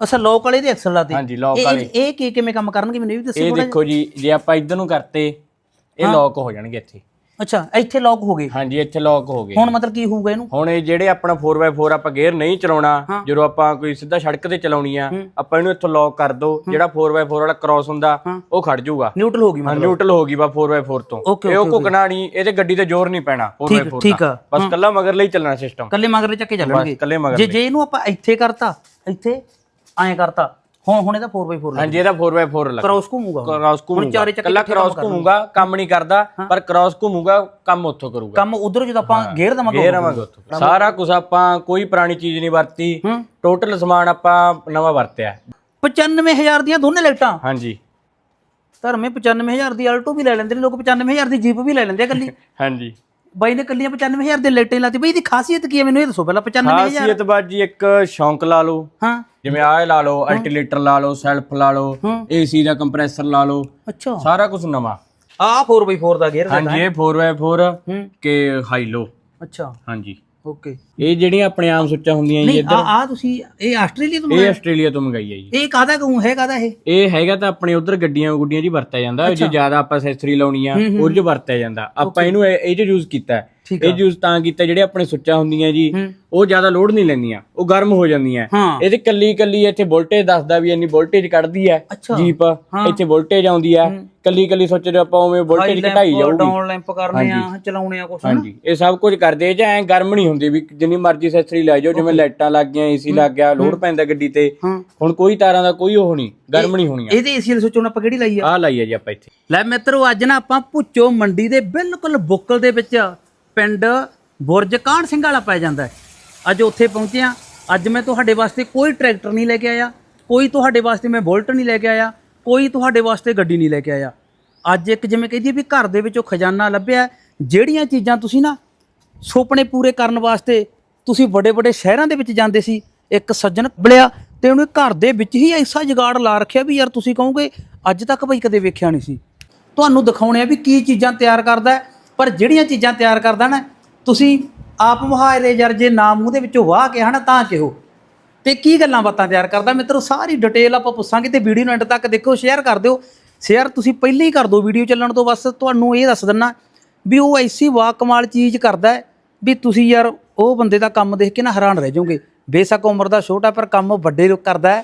ਅਸਾ ਲੋਕ ਵਾਲੇ ਦੇ ਐਕਸਲ ਲਾਤੇ। ਹਾਂਜੀ ਲੋਕ ਵਾਲੇ। ਇਹ ਕੀ ਕਿਵੇਂ ਕੰਮ ਕਰਨਗੇ ਮੈਨੂੰ ਇਹ ਵੀ ਦੱਸੋ ਇਹ ਦੇਖੋ ਜੀ ਜੇ ਆਪਾਂ ਇੱਧਰ ਨੂੰ ਕਰਤੇ ਇਹ ਲੌਕ ਹੋ ਜਾਣਗੇ ਇੱਥੇ। ਅੱਛਾ ਇੱਥੇ ਲੋਕ ਹੋ ਗਏ। ਹਾਂਜੀ ਇੱਥੇ ਲੌਕ ਹੋ ਗਏ। ਹੁਣ ਮਤਲਬ ਕੀ ਹੋਊਗਾ ਇਹਨੂੰ? ਹੁਣ ਇਹ ਜਿਹੜੇ ਆਪਣਾ 4x4 ਆਪਾਂ ਗੇਅਰ ਨਹੀਂ ਚਲਾਉਣਾ। ਜਦੋਂ ਆਪਾਂ ਕੋਈ ਸਿੱਧਾ ਸੜਕ ਤੇ ਚਲਾਉਣੀ ਆ ਆਪਾਂ ਇਹਨੂੰ ਇੱਥੋਂ ਲੌਕ ਕਰ ਦੋ ਜਿਹੜਾ 4x4 ਵਾਲਾ ਕ੍ਰਾਸ ਹੁੰਦਾ। ਉਹ ਖੜ ਜਾਊਗਾ। ਨਿਊਟਰਲ ਹੋ ਗਈ ਮਤਲਬ। ਨਿਊਟਰਲ ਹੋ ਗਈ ਬਾ 4x4 ਤੋਂ। ਇਹ ਉਹ ਕੁਕਣਾ ਨਹੀਂ ਇਹਦੇ ਗੱਡੀ ਤੇ ਜ਼ੋਰ ਨਹੀਂ ਪੈਣਾ 4x4 ਠੀਕ ਦਾ। ਆ। ਬਸ ਕੱਲਾ ਮਗਰ ਲਈ ਚੱਲਣਾ ਸਿਸਟਮ ਕੱਲੇ ਮਗਰੇ ਚੱਕੇ ਚੱਲਣਗੇ। ਕੱਲੇ ਮਗਰ ਜੇ ਜੇ ਇਹਨੂੰ ਆਪਾਂ ਇੱਥੇ ਕਰਤਾ ਇੱਥੇ ਐਂ ਕਰਤਾ। ਹੁਣ ਹੁਣ ਇਹਦਾ 4x4 ਲੱਗ ਹਾਂਜੀ ਇਹਦਾ 4x4 ਲੱਗ। ਕ੍ਰਾਸ ਘੁੰਮੂਗਾ। ਕ੍ਰਾਸ ਘੁੰਮੂਗਾ। ਕੱਲਾ ਕ੍ਰਾਸ ਘੁੰਮੂਗਾ ਕੰਮ ਨਹੀਂ ਕਰਦਾ ਪਰ ਕ੍ਰਾਸ ਘੁੰਮੂਗਾ ਕੰਮ ਉੱਥੋਂ ਕਰੂਗਾ। ਕੰਮ ਉਧਰ ਜਦੋਂ ਆਪਾਂ ਗੇਅਰ ਦਵਾਂਗੇ ਗੇਅਰ ਆਵਾਂਗੇ ਉੱਥੋਂ। ਸਾਰਾ ਕੁਝ ਆਪਾਂ ਕੋਈ ਪੁਰਾਣੀ ਚੀਜ਼ ਨਹੀਂ ਵਰਤੀ। ਟੋਟਲ ਸਮਾਨ ਆਪਾਂ ਨਵਾਂ ਵਰਤਿਆ। 95000 ਦੀਆਂ ਦੋਨੇ ਲਾਈਟਾਂ। ਹਾਂਜੀ। ਧਰਮੇ 95000 ਦੀ ਆਲਟੋ ਵੀ ਲੈ ਲੈਂਦੇ ਨੇ ਲੋਕ 95000 ਦੀ ਜੀਪ ਵੀ ਲੈ ਲੈਂਦੇ ਆ ਕੱਲੀ ਹਾਂਜੀ। ਬਾਈ ਨੇ ਕੱਲੀਆਂ 95000 ਦੇ ਲਾਈਟਾਂ ਲਾਤੀ। ਬਈ ਇਹਦੀ ਖਾਸੀਅਤ ਕੀ ਹੈ? ਮੈਨੂੰ ਇਹ ਦੱਸੋ ਪਹਿਲਾਂ 95000 ਖਾਸੀਅਤ ਬਾਜੀ ਇੱਕ ਸ਼ੌਂਕ ਲਾ ਲਓ। ਹਾਂ। ਜਿਵੇਂ ਆਹ ਲਾ ਲਓ ਅਲਟੀਲੇਟਰ ਲਾ ਲਓ ਸੈਲਫ ਲਾ ਲਓ। ਏਸੀ ਦਾ ਕੰਪਰੈਸਰ ਲਾ ਲਓ ਅੱਛਾ। ਸਾਰਾ ਕੁਝ ਨਵਾਂ। ਆ 4x4 ਦਾ ਗੇਅਰ ਹਾਂਜੀ ਇਹ 4x4 ਹੂੰ। ਕੇ ਹਾਈ ਲੋ ਅੱਛਾ। ਹਾਂਜੀ। ਓਕੇ ਇਹ ਜਿਹੜੀਆਂ ਆਪਣੇ ਆਮ ਸੁੱਚਾਂ ਹੁੰਦੀਆਂ ਜੀ ਨਹੀਂ ਆ ਆ ਤੁਸੀਂ ਇਹ ਆਸਟ੍ਰੇਲੀਆ ਤੋਂ ਇਹ ਆਸਟ੍ਰੇਲੀਆ ਤੋਂ ਮੰਗਾਈ ਹੈ ਜੀ। ਇਹ ਕਾਹਦਾ ਕਹੂੰ ਹੈ ਕਾਹਦਾ ਇਹ? ਇਹ ਹੈਗਾ ਤਾਂ ਆਪਣੇ ਉਧਰ ਗੱਡੀਆਂ ਗੁੱਡੀਆਂ 'ਚ ਹੀ ਵਰਤਿਆ ਜਾਂਦਾ। ਜੇ ਜ਼ਿਆਦਾ ਆਪਾਂ ਅਸੈਸਰੀ ਲਾਉਣੀ ਆ ਉਹ 'ਚ ਵਰਤਿਆ ਜਾਂਦਾ। ਆਪਾਂ ਇਹਨੂੰ ਇਹ ਇਹ 'ਚ ਯੂਜ਼ ਕੀਤਾ। ਹੈ। ਠੀਕ ਇਹ ਯੂਜ਼ ਤਾਂ ਕੀਤਾ ਜਿਹੜੇ ਆਪਣੇ ਸੁੱਚਾਂ ਹੁੰਦੀਆਂ ਜੀ ਹੂੰ। ਉਹ ਜ਼ਿਆਦਾ ਲੋਡ ਨਹੀਂ ਲੈਂਦੀਆਂ ਉਹ ਗਰਮ ਹੋ ਜਾਂਦੀਆਂ। ਹਾਂ। ਇਹਦੇ ਕੱਲੀ ਕੱਲੀ ਇੱਥੇ ਵੋਲਟੇਜ ਦੱਸਦਾ ਵੀ ਇੰਨੀ ਵੋਲਟੇਜ ਕੱਢਦੀ ਹੈ ਅੱਛਾ। ਜੀਪ ਇੱਥੇ ਵੋਲਟੇਜ ਆਉਂਦੀ ਹੈ। ਕੱਲੀ ਕੱਲੀ ਸੁੱਚ ਦੇ ਆਪਾਂ ਉਵੇਂ ਵੋਲਟੇਜ ਘਟਾਈ ਜਾਊਗੀ। ਡਾਊਨ ਲੈਂਪ ਕਰਨੇ ਆ ਚਲਾਉਣੇ ਆ ਕੁਛ? ਹਾਂਜੀ। ਇਹ ਸਭ ਕੁਝ ਕਰਦੇ ਜੇ ਐ ਗਰਮ ਨਹੀਂ ਹੁੰਦੀ ਵੀ ਜਿੰਨੀ ਮਰਜ਼ੀ ਅਸੈਸਰੀ ਲੈ ਜਾਓ ਜਿਵੇਂ ਲਾਈਟਾਂ ਲੱਗ ਗਈਆਂ ਏਸੀ ਲੱਗ ਗਿਆ ਲੋਡ ਪੈਂਦਾ ਗੱਡੀ ਤੇ। ਹਾਂ। ਹੁਣ ਕੋਈ ਤਾਰਾਂ ਦਾ ਕੋਈ ਉਹ ਨਹੀਂ ਗਰਮ ਨਹੀਂ ਹੋਣੀਆਂ। ਇਹਦੇ ਏਸੀ ਸੋਚੋ ਆਪਾਂ ਕਿਹੜੀ ਲਾਈ ਆ? ਆਹ ਲਾਈ ਹੈ ਜੀ ਆਪਾਂ ਇੱਥੇ। ਲੈ ਮਿੱਤਰੋ ਅੱਜ ਨਾ ਆਪਾਂ ਭੁੱਚੋ ਮੰਡੀ ਦੇ ਬਿਲਕੁਲ ਬੁੱਕਲ ਦੇ ਵਿੱਚ ਪਿੰਡ ਬੁਰਜ ਕਾਹਨ ਸਿੰਘ ਵਾਲਾ ਪੈ ਜਾਂਦਾ ਅੱਜ ਉੱਥੇ ਪਹੁੰਚਿਆ ਅੱਜ ਮੈਂ ਤੁਹਾਡੇ ਵਾਸਤੇ ਕੋਈ ਟਰੈਕਟਰ ਨਹੀਂ ਲੈ ਕੇ ਆਇਆ। ਕੋਈ ਤੁਹਾਡੇ ਵਾਸਤੇ ਮੈਂ ਬੁਲਟ ਨਹੀਂ ਲੈ ਕੇ ਆਇਆ। ਕੋਈ ਤੁਹਾਡੇ ਵਾਸਤੇ ਗੱਡੀ ਨਹੀਂ ਲੈ ਕੇ ਆਇਆ। ਅੱਜ ਇੱਕ ਜਿਵੇਂ ਕਹਦੀ ਵੀ ਘਰ ਦੇ ਵਿੱਚੋਂ ਖਜ਼ਾਨਾ ਲੱਭਿਆ ਜਿਹੜੀਆਂ ਚੀਜ਼ਾਂ ਤੁਸੀਂ ਨਾ ਸੁਪਨੇ ਪੂਰੇ ਕਰਨ ਵਾਸਤੇ ਤੁਸੀਂ ਵੱਡੇ ਵੱਡੇ ਸ਼ਹਿਰਾਂ ਦੇ ਵਿੱਚ ਜਾਂਦੇ ਸੀ, ਇੱਕ ਸੱਜਣ ਬਲਿਆ ਤੇ ਉਹਨੇ ਘਰ ਦੇ ਵਿੱਚ ਹੀ ਐਸਾ ਜਗਾੜ ਲਾ ਰੱਖਿਆ ਵੀ ਯਾਰ ਤੁਸੀਂ ਕਹੋਗੇ, ਅੱਜ ਤੱਕ ਭਾਈ ਕਦੇ ਵੇਖਿਆ ਨਹੀਂ ਸੀ। ਤੁਹਾਨੂੰ ਦਿਖਾਉਣੇ ਆ ਵੀ ਕੀ ਚੀਜ਼ਾਂ ਤਿਆਰ ਕਰਦਾ ਪਰ ਜਿਹੜੀਆਂ ਚੀਜ਼ਾਂ ਤਿਆਰ ਕਰਦਾ ਨਾ ਤੁਸੀਂ ਆਪ ਮੁਹਾਇਰੇ ਯਾਰ ਜੇ ਨਾ ਮੂੰਹ ਦੇ ਵਿੱਚੋਂ ਵਾਹ ਕੇ ਹਨਾ ਤਾਂ ਕਿਹੋ? ਤੇ ਕੀ ਗੱਲਾਂ ਬਾਤਾਂ ਤਿਆਰ ਕਰਦਾ? ਮਿੱਤਰੋ ਸਾਰੀ ਡਿਟੇਲ ਆਪਾਂ ਪੁੱਛਾਂਗੇ ਤੇ ਵੀਡੀਓ ਨੂੰ ਐਂਡ ਤੱਕ ਦੇਖੋ ਸ਼ੇਅਰ ਕਰ ਦਿਓ। ਸ਼ੇਅਰ ਤੁਸੀਂ ਪਹਿਲਾਂ ਹੀ ਕਰ ਦਿਓ ਵੀਡੀਓ ਚੱਲਣ ਤੋਂ ਬਸ ਤੁਹਾਨੂੰ ਇਹ ਦੱਸ ਦਿੰਨਾ ਵੀ ਉਹ ਐਸੀ ਵਾ ਕਮਾਲ ਚੀਜ਼ ਕਰਦਾ ਵੀ ਤੁਸੀਂ ਯਾਰ ਉਹ ਬੰਦੇ ਦਾ ਕੰਮ ਦੇਖ ਕੇ ਨਾ ਹੈਰਾਨ ਰਹਿ ਜਾਓਗੇ। ਬੇਸ਼ੱਕ ਉਮਰ ਦਾ ਛੋਟਾ ਪਰ ਕੰਮ ਵੱਡੇ ਲੋਕ ਕਰਦਾ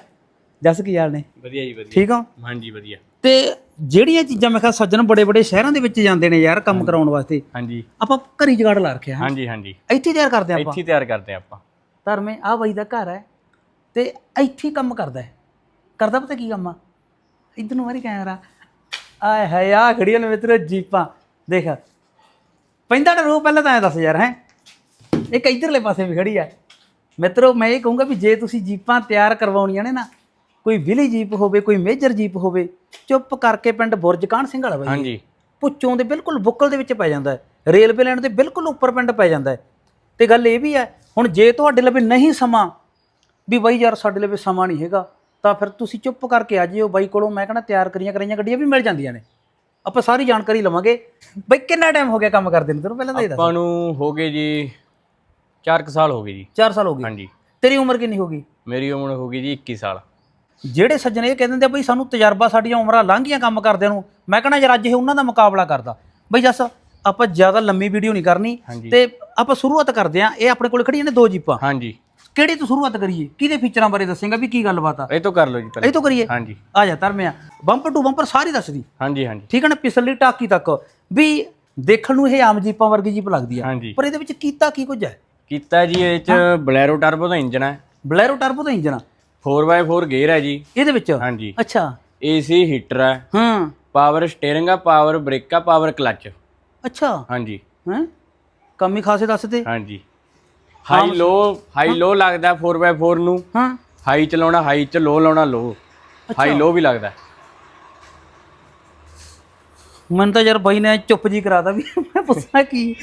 ਜਸ ਕੀ ਹਾਲ ਨੇ? ਵਧੀਆ ਜੀ ਵਧੀਆ। ਠੀਕ ਹੋ? ਹਾਂਜੀ ਵਧੀਆ। ਤੇ ਜਿਹੜੀਆਂ ਚੀਜ਼ਾਂ ਮੈਂ ਕਿਹਾ ਸੱਜਣ ਬੜੇ ਬੜੇ ਸ਼ਹਿਰਾਂ ਦੇ ਵਿੱਚ ਜਾਂਦੇ ਨੇ ਯਾਰ ਕੰਮ ਕਰਾਉਣ ਵਾਸਤੇ। ਹਾਂਜੀ। ਆਪਾਂ ਘਰੀ ਜਗਾੜ ਲਾ ਰੱਖਿਆ। ਹਾਂ ਹਾਂਜੀ ਹਾਂਜੀ। ਇੱਥੇ ਤਿਆਰ ਕਰਦੇ ਆਪਾਂ। ਇੱਥੇ ਹੀ ਤਿਆਰ ਕਰਦੇ ਆਪਾਂ। ਧਰਮੇ ਆ ਬਾਈ ਦਾ ਘਰ ਹੈ ਤੇ ਇੱਥੇ ਹੀ ਕੰਮ ਕਰਦਾ ਹੈ। ਕਰਦਾ ਪਤਾ ਕੀ ਕੰਮ ਆ? ਇਧਰ ਨੂੰ ਮਾਰੀ ਕੈਮਰਾ। ਆਏ ਹਾਏ ਆ ਖੜੀਆਂ ਨੇ ਮਿੱਤਰੋ ਜੀਪਾਂ। ਦੇਖ ਪੈਂਦਾ ਤਾਂ ਰੋ ਪਹਿਲਾਂ ਤਾਂ ਐ ਦੱਸ ਯਾਰ ਹੈ। ਇੱਕ ਇਧਰਲੇ ਪਾਸੇ ਵੀ ਖੜੀ ਆ। ਮਿੱਤਰੋ ਮੈਂ ਇਹ ਕਹੂੰਗਾ ਵੀ ਜੇ ਤੁਸੀਂ ਜੀਪਾਂ ਤਿਆਰ ਕਰਵਾਉਣੀਆਂ ਨੇ ਨਾ ਕੋਈ ਵਿਲੀ ਜੀਪ ਹੋਵੇ ਕੋਈ ਮੇਜਰ ਜੀਪ ਹੋਵੇ ਚੁੱਪ ਕਰਕੇ ਪਿੰਡ ਬੁਰਜ ਕਾਹਨ ਸਿੰਘ ਵਾਲਾ ਬਾਈ। ਹਾਂਜੀ। ਪੁੱਚੋਂ ਦੇ ਬਿਲਕੁਲ ਬੁੱਕਲ ਦੇ ਵਿੱਚ ਪੈ ਜਾਂਦਾ ਹੈ ਰੇਲਵੇ ਲਾਈਨ ਦੇ ਬਿਲਕੁਲ ਉੱਪਰ ਪਿੰਡ ਪੈ ਜਾਂਦਾ ਹੈ। ਤੇ ਗੱਲ ਇਹ ਵੀ ਹੈ ਹੁਣ ਜੇ ਤੁਹਾਡੇ ਲਵੇ ਨਹੀਂ ਸਮਾਂ ਵੀ ਬਾਈ ਯਾਰ ਸਾਡੇ ਲਵੇ ਸਮਾਂ ਨਹੀਂ ਹੈਗਾ ਤਾਂ ਫਿਰ ਤੁਸੀਂ ਚੁੱਪ ਕਰਕੇ ਆ ਜਿਓ ਬਾਈ ਕੋਲੋਂ ਮੈਂ ਕਹਿੰਦਾ ਤਿਆਰ ਕਰੀਆਂ ਕਰਾਈਆਂ ਗੱਡੀਆਂ ਵੀ ਮਿਲ ਜਾਂਦੀਆਂ ਨੇ। ਆਪਾਂ ਸਾਰੀ ਜਾਣਕਾਰੀ ਲਵਾਂਗੇ। ਬਾਈ ਕਿੰਨਾ ਟਾਈਮ ਹੋ ਗਿਆ ਕੰਮ ਕਰਦੇ ਨੂੰ? ਤੈਨੂੰ ਪਹਿਲਾਂ ਤਾਂ ਇਹ ਦੱਸ। ਆਪਾਂ ਨੂੰ ਹੋ ਗਏ ਜੀ 4 ਸਾਲ ਹੋ ਗਏ ਜੀ। 4 ਸਾਲ ਹੋ ਗਏ। ਹਾਂਜੀ। ਤੇਰੀ ਉਮਰ ਕਿੰਨੀ ਹੋ ਗਈ? ਮੇਰੀ ਉਮਰ ਹੋ ਗਈ ਜੀ 21 ਸਾਲ। ਜਿਹੜੇ ਸੱਜਣ ਇਹ ਕਹਿ ਦਿੰਦੇ ਆ ਬਈ ਸਾਨੂੰ ਤਜਰਬਾ ਸਾਡੀਆਂ ਉਮਰਾਂ ਲੰਘੀਆਂ ਕੰਮ ਕਰਦਿਆਂ ਨੂੰ ਮੈਂ ਕਹਿੰਦਾ ਯਾਰ ਅੱਜ ਇਹ ਉਹਨਾਂ ਦਾ ਮੁਕਾਬਲਾ ਕਰਦਾ। ਬਈ ਜੱਸ ਆਪਾਂ ਜ਼ਿਆਦਾ ਲੰਮੀ ਵੀਡੀਓ ਨਹੀਂ ਕਰਨੀ। ਤੇ ਆਪਾਂ ਸ਼ੁਰੂਆਤ ਕਰਦੇ ਆਂ ਇਹ ਆਪਣੇ ਕੋਲ ਖੜੀਆਂ ਨੇ ਦੋ ਜੀਪਾਂ। ਹਾਂਜੀ। ਕਿਹੜੀ ਤੋਂ ਸ਼ੁਰੂਆਤ ਕਰੀਏ? ਕਿਹਦੇ ਫੀਚਰਾਂ ਬਾਰੇ ਦੱਸੇਗਾ ਵੀ ਕੀ ਗੱਲਬਾਤ ਆ? ਇਹ ਤੋਂ ਕਰ ਲਓ ਜੀ ਪਹਿਲਾਂ। ਇਹ ਤੋਂ ਕਰੀਏ? ਹਾਂਜੀ। ਆ ਜਾ ਧਰਮਿਆ ਬੰਪਰ ਟੂ ਬੰਪਰ ਸਾਰੀ ਦੱਸਦੀ। ਹਾਂਜੀ ਹਾਂਜੀ। ਠੀਕ ਹੈ ਨਾ? ਪਿਛਲੀ ਟਾਕੀ ਤੱਕ। ਵੀ ਦੇਖਣ ਨੂੰ ਇਹ ਆਮ ਜੀਪਾਂ ਵਰਗੀ ਜੀਪ ਲੱਗਦੀ ਆ। ਪਰ ਇਹਦੇ ਵਿੱਚ ਕੀਤਾ ਕੀ ਕੁਝ ਹੈ? ਕੀਤਾ ਜੀ ਇਹ ਚ ਬਲੈਰੋ ਟਰਬੋ ਦਾ ਇੰਜਨ ਹੈ। ਬਲੈਰੋ ਟਰਬੋ ਦਾ ਇੰਜਨ ਆ। 4x4 ਗੇਅਰ ਹੈ ਜੀ। ਇਹਦੇ ਵਿੱਚ? ਹਾਂਜੀ। ਅੱਛਾ। ਏਸੀ ਹੀਟਰ ਹੈ। ਹਾਂ। ਪਾਵਰ ਸਟੀਅਰਿੰਗ ਆ ਪਾਵਰ ਬ੍ਰੇਕ ਆ ਪਾਵਰ ਕਲਚ। ਅੱਛਾ। ਹਾਂਜੀ। ਹੈ? ਕਮੀ ਖਾਸੇ ਦੱਸ ਤੇ ਹਾਂਜੀ। ਹਾਈ ਲੋ ਹਾਈ ਲੋ ਲੱਗਦਾ 4x4 ਨੂੰ। ਹਾਂ। ਹਾਈ ਚਲਾਉਣਾ ਹਾਈ ਚ ਲੋ ਲਾਉਣਾ ਲੋ। ਹਾਈ ਲੋ ਵੀ ਲੱਗਦਾ। ਮੈਨੂੰ ਤਾਂ ਯਾਰ ਬਾਈ ਨੇ ਚੁੱਪ ਜੀ ਕਰਾਤਾ ਵੀ ਮੈਂ ਪੁੱਛਣਾ ਕੀ।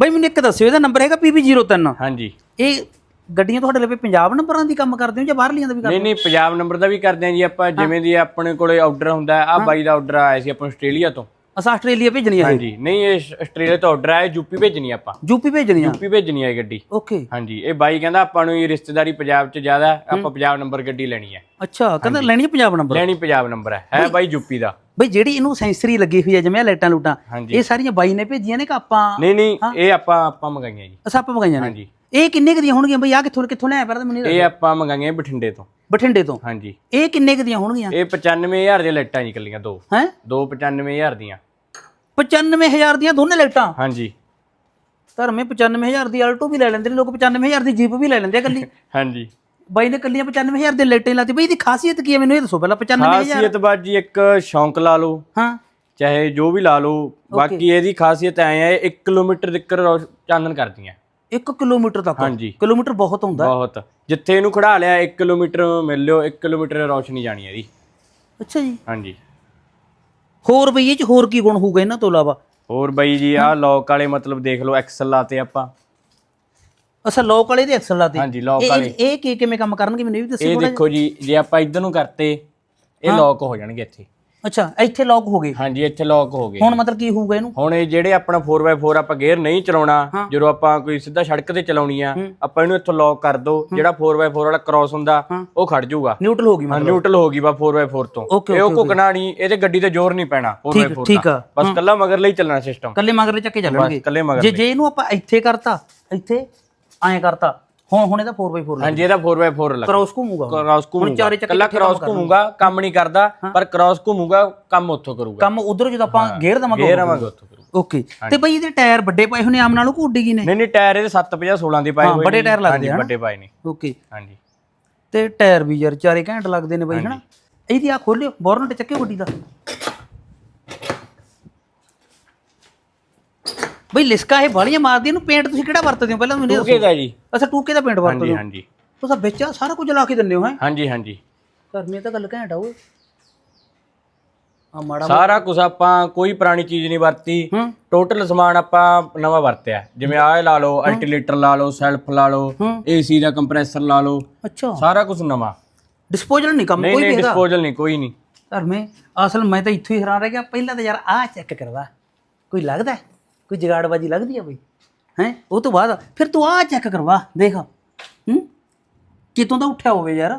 ਬਾਈ ਮੈਨੂੰ ਇੱਕ ਦੱਸਿਓ ਇਹਦਾ ਨੰਬਰ ਹੈਗਾ PB03 ਹਾਂਜੀ। ਇਹ ਗੱਡੀਆਂ ਤੁਹਾਡੇ ਲਈ ਪੰਜਾਬ ਨੰਬਰਾਂ ਦੀ ਕੰਮ ਕਰਦੇ ਹੋ ਜਾਂ ਬਾਹਰਲੀਆਂ ਦਾ ਵੀ ਕਰਦੇ ਨਹੀਂ ਨਹੀਂ ਪੰਜਾਬ ਨੰਬਰ ਦਾ ਵੀ ਕਰਦੇ ਆ ਜੀ ਆਪਾਂ ਜਿਵੇਂ ਦੀ ਆਪਣੇ ਕੋਲੇ ਆਰਡਰ ਹੁੰਦਾ ਆ ਬਾਈ ਦਾ ਆਰਡਰ ਆਇਆ ਸੀ ਆਪਾਂ ਆਸਟ੍ਰੇਲੀਆ ਤੋਂ। ਹੋ? ਅਸਾਂ ਆਸਟ੍ਰੇਲੀਆ ਭੇਜਣੀ ਆ ਇਹ? ਹਾਂਜੀ ਨਹੀਂ ਇਹ ਆਸਟ੍ਰੇਲੀਆ ਤੋਂ ਆਰਡਰ ਆਇਆ ਯੂਪੀ ਭੇਜਣੀ ਆਪਾਂ। ਯੂਪੀ ਭੇਜਣੀ ਆ? ਯੂਪੀ ਭੇਜਣੀ ਹੈ ਗੱਡੀ। ਓਕੇ। ਹਾਂਜੀ ਇਹ ਬਾਈ ਕਹਿੰਦਾ ਆਪਾਂ ਨੂੰ ਇਹ ਰਿਸ਼ਤੇਦਾਰੀ ਪੰਜਾਬ 'ਚ ਜ਼ਿਆਦਾ ਹੈ, ਆਪਾਂ ਪੰਜਾਬ ਨੰਬਰ ਗੱਡੀ ਲੈਣੀ ਹੈ। ਅੱਛਾ ਕਹਿੰਦਾ ਲੈਣੀ ਪੰਜਾਬ ਨੰਬਰ ਲੈਣੀ ਪੰਜਾਬ ਨੰਬਰ ਹੈ। ਹੈ ਬਾਈ ਯੂਪੀ ਦਾ। ਬਈ ਜਿਹੜੀ ਇਹਨੂੰ ਸੈਂਸਰੀ ਲੱਗੀ ਹੋਈ ਹੈ ਜਿਵੇਂ ਲਾਈਟਾਂ ਲੂਟਾਂ। ਇਹ ਸਾਰੀਆਂ ਬਾਈ ਨੇ ਭੇਜੀਆਂ ਨੇ ਕਿ ਆਪਾਂ ਨਹੀਂ ਨਹੀਂ ਇਹ ਆਪਾਂ ਆਪਾਂ ਮੰਗਾਈਆਂ ਜੀ। ਅਸਾਂ ਆਪਾਂ ਮੰਗਾਈਆਂ ਨੇ। ਹਾਂਜੀ। ਇਹ ਕਿੰਨੇ ਕੁ ਦੀਆਂ ਹੋਣਗੀਆਂ ਬਈ? ਆ ਕਿੱਥੋਂ ਕਿੱਥੋਂ ਲਿਆਇਆ ਪਹਿਲਾਂ ਮੈਨੂੰ ਇਹ ਆਪਾਂ ਮੰਗਾਈਆਂ ਬਠਿੰਡੇ ਤੋਂ। ਬਠਿੰਡੇ ਤੋਂ? ਹਾਂਜੀ। ਇਹ ਕਿੰਨੇ ਕੁ ਦੀਆਂ ਹੋਣਗੀਆਂ? ਇਹ 95000 ਦੀਆਂ ਲਾਈਟਾਂ ਨਿਕਲੀਆਂ ਦੋ। ਹੈ? ਦੋ 95000 ਦੀਆਂ। 95000 ਦੀਆਂ ਦੋਨੇ ਲਾਈਟਾਂ? ਹਾਂਜੀ। ਧਰਮੇ 95000 ਦੀ ਆਲਟੋ ਵੀ ਲੈ ਲੈਂਦੇ ਨੇ ਲੋਕ 95000 ਦੀ ਜੀਪ ਵੀ ਲੈ ਲੈਂਦੇ ਆ ਕੱਲੀ ਹਾਂਜੀ। ਬਾਈ ਨੇ ਕੱਲੀਆਂ 95000 ਦੇ ਲਾਈਟਾਂ ਲਾਤੀ। ਬਈ ਇਹਦੀ ਖਾਸੀਅਤ ਕੀ ਹੈ? ਮੈਨੂੰ ਇਹ ਦੱਸੋ ਪਹਿਲਾਂ 95000 ਖਾਸੀਅਤ ਬਾਜੀ ਇੱਕ ਸ਼ੌਂਕ ਲਾ ਲਓ। ਹਾਂ। ਚਾਹੇ ਜੋ ਵੀ ਲਾ ਲਓ ਬਾਕੀ ਇਹਦੀ ਖਾਸੀਅਤ ਐ ਹੈ 1 ਕਿਲੋਮੀਟਰ ਤੱਕ ਚਾਨਣ ਕਰਦੀਆਂ। 1 ਕਿਲੋਮੀਟਰ ਤੱਕ? ਹਾਂਜੀ। ਕਿਲੋਮੀਟਰ ਬਹੁਤ ਹੁੰਦਾ। ਬਹੁਤ। ਜਿੱਥੇ ਇਹਨੂੰ ਖੜਾ ਲਿਆ 1 ਕਿਲੋਮੀਟਰ ਮਿਲ ਲਿਓ 1 ਕਿਲੋਮੀਟਰ ਰੌਸ਼ਨੀ ਜਾਣੀ ਹੈ ਇਹਦੀ। ਅੱਛਾ ਜੀ। ਹਾਂਜੀ। ਹੋਰ ਬਈ ਇਹ ਚ ਹੋਰ ਕੀ ਗੁਣ ਹੋਊਗਾ ਇਹਨਾਂ ਤੋਂ ਇਲਾਵਾ? ਹੋਰ ਬਾਈ ਜੀ ਆਹ ਲੌਕ ਵਾਲੇ ਮਤਲਬ ਦੇਖ ਲਓ ਐਕਸਲ ਲਾਤੇ ਆਪਾਂ। ਅਸਾ ਲੋਕ ਵਾਲੇ ਦੇ ਐਕਸਲ ਲਾਤੇ। ਹਾਂਜੀ ਲੌਕ ਵਾਲੇ। ਇਹ ਕੀ ਕਿਵੇਂ ਕੰਮ ਕਰਨਗੇ? ਮੈਨੂੰ ਇਹ ਵੀ ਦੱਸੋ ਇਹ ਦੇਖੋ ਜੀ ਜੇ ਆਪਾਂ ਇੱਧਰ ਨੂੰ ਕਰਤੇ ਇਹ ਲੌਕ ਹੋ ਜਾਣਗੇ ਇੱਥੇ। ਅੱਛਾ ਇੱਥੇ ਲੌਕ ਹੋ ਗਏ। ਹਾਂਜੀ ਇੱਥੇ ਲੌਕ ਹੋ ਗਏ। ਹੁਣ ਮਤਲਬ ਕੀ ਹੋਊਗਾ ਇਹਨੂੰ? ਹੁਣ ਇਹ ਜਿਹੜੇ ਆਪਣਾ 4x4 ਆਪਾਂ ਗੇਅਰ ਨਹੀਂ ਚਲਾਉਣਾ ਜਦੋਂ ਆਪਾਂ ਕੋਈ ਸਿੱਧਾ ਸੜਕ ਤੇ ਚਲਾਉਣੀ ਆ ਆਪਾਂ ਇਹਨੂੰ ਇੱਥੋਂ ਲੌਕ ਕਰ ਦੋ ਜਿਹੜਾ 4x4 ਵਾਲਾ ਕ੍ਰਾਸ ਹੁੰਦਾ ਉਹ ਖੜ ਜਾਊਗਾ। ਨਿਊਟਰਲ ਹੋ ਗਈ ਹਾਂ ਨਿਊਟਰਲ ਹੋ ਗਈ ਬਾ 4x4 ਤੋਂ। ਇਹ ਉਹ ਘੁਕਣਾ ਨਹੀਂ ਇਹਦੇ ਗੱਡੀ ਤੇ ਜ਼ੋਰ ਨਹੀਂ ਪੈਣਾ 4x4 ਠੀਕ ਆ। ਬਸ ਕੱਲਾ ਮਗਰ ਲਈ ਚੱਲਣਾ ਸਿਸਟਮ ਕੱਲੇ ਮਗਰਲੇ ਚੱਕੇ ਚੱਲਣਗੇ। ਮਗਰ ਜੇ ਜੇ ਇਹਨੂੰ ਆਪਾਂ ਇੱਥੇ ਕਰਤਾ ਇੱਥੇ ਐਂ ਕਰਤਾ। ਹੁਣ ਹੁਣ ਇਹਦਾ 4x4 ਹਾਂਜੀ ਇਹਦਾ 4x4 ਲੱਗ। ਕ੍ਰਾਸ ਘੁੰਮੂਗਾ ਕ੍ਰਾਸ ਘੁੰਮੂਗਾ। ਕੱਲਾ ਕ੍ਰਾਸ ਘੁੰਮੂਗਾ ਕੰਮ ਨਹੀਂ ਕਰਦਾ ਪਰ ਕ੍ਰਾਸ ਘੁੰਮੂਗਾ ਕੰਮ ਉੱਥੋਂ ਕਰੂਗਾ। ਕੰਮ ਉਧਰ ਜਦੋਂ ਆਪਾਂ ਗੇਅਰ ਦਵਾਂਗੇ ਗੇਅਰ ਆਵਾਂਗੇ ਉੱਥੋਂ ਓਕੇ ਤੇ ਬਈ ਇਹਦੇ ਟਾਇਰ ਵੱਡੇ ਪਏ ਹੋਣੇ ਆਮ ਨਾਲੋਂ ਕਿ ਉੱਡੀ ਗਏ ਨੇ? ਨਹੀਂ ਨਹੀਂ ਟਾਇਰ ਇਹਦੇ 750 16 ਦੇ ਪਾਏ ਹੋਏ ਵੱਡੇ ਨੇ। ਟਾਇਰ ਲੱਗਦੇ ਹਾਂਜੀ, ਆ ਨਾ। ਵੱਡੇ ਪਾਏ ਨੇ। ਓਕੇ ਹਾਂਜੀ। ਤੇ ਟਾਇਰ ਵੀ ਯਾਰ ਚਾਰੇ ਘੈਂਟ ਲੱਗਦੇ ਨੇ ਬਈ ਹਨਾ? ਇਹਦੀ ਆ ਖੋਲਿਓ ਬੋਰਨਟ ਚੱਕੇ ਗੱਡੀ ਦਾ। ਬਈ ਲਿਸਕਾ ਇਹ ਬਾਲੀਆਂ ਮਾਰਦੀ ਇਹਨੂੰ ਪੇਂਟ ਤੁਸੀਂ ਕਿਹੜਾ ਵਰਤਦੇ ਹੋ? ਪਹਿਲਾਂ ਮੈਨੂੰ ਇਹ ਟੂਕੇ ਦਾ ਜੀ। ਦੱਸੋ ਅੱਛਾ ਟੂਕੇ ਦਾ ਪੇਂਟ ਵਰਤਦੇ ਹਾਂਜੀ ਹੋ। ਹਾਂਜੀ। ਤੁਸੀਂ ਵਿੱਚ ਆਹ ਸਾਰਾ ਕੁਝ ਲਾ ਕੇ ਦਿੰਦੇ ਹੋ ਹੈ? ਹਾਂਜੀ ਹਾਂਜੀ। ਕਰਮੀ ਤਾਂ ਗੱਲ ਘੈਂਟ ਆ ਓਏ। ਆ ਮਾੜਾ ਸਾਰਾ ਕੁਝ ਆਪਾਂ ਕੋਈ ਪੁਰਾਣੀ ਚੀਜ਼ ਨਹੀਂ ਵਰਤੀ। ਹੂੰ। ਟੋਟਲ ਸਮਾਨ ਆਪਾਂ ਨਵਾਂ ਵਰਤਿਆ। ਜਿਵੇਂ ਆਹ ਲਾ ਲਓ ਅਲਟੀਲੇਟਰ ਲਾ ਲਓ ਸੈਲਫ ਲਾ ਲਓ ਹੂੰ। ਏਸੀ ਦਾ ਕੰਪਰੈਸਰ ਲਾ ਲਓ। ਅੱਛਾ। ਸਾਰਾ ਕੁਝ ਨਵਾਂ। ਡਿਸਪੋਜ਼ਲ ਨਹੀਂ ਕੰਮ ਨਹੀਂ ਕੋਈ ਨਹੀਂ ਡਿਸਪੋਜ਼ਲ ਨਹੀਂ ਕੋਈ ਨਹੀਂ। ਧਰਮੇ ਅਸਲ ਮੈਂ ਤਾਂ ਇੱਥੋਂ ਹੀ ਹੈਰਾਨ ਰਹਿ ਗਿਆ ਪਹਿਲਾਂ ਤਾਂ ਯਾਰ ਆਹ ਚੈੱਕ ਕਰਵਾ। ਕੋਈ ਲੱਗਦਾ? ਹੈ? ਕੋਈ ਜਗਾੜਬਾਜੀ ਲੱਗਦੀ ਆ ਬਈ? ਹੈ? ਉਹ ਤੋਂ ਬਾਅਦ ਫਿਰ ਤੂੰ ਆਹ ਚੈੱਕ ਕਰਵਾ ਦੇਖ। ਹੂੰ? ਕਿਤੋਂ ਦਾ ਉੱਠਿਆ ਹੋਵੇ ਯਾਰ?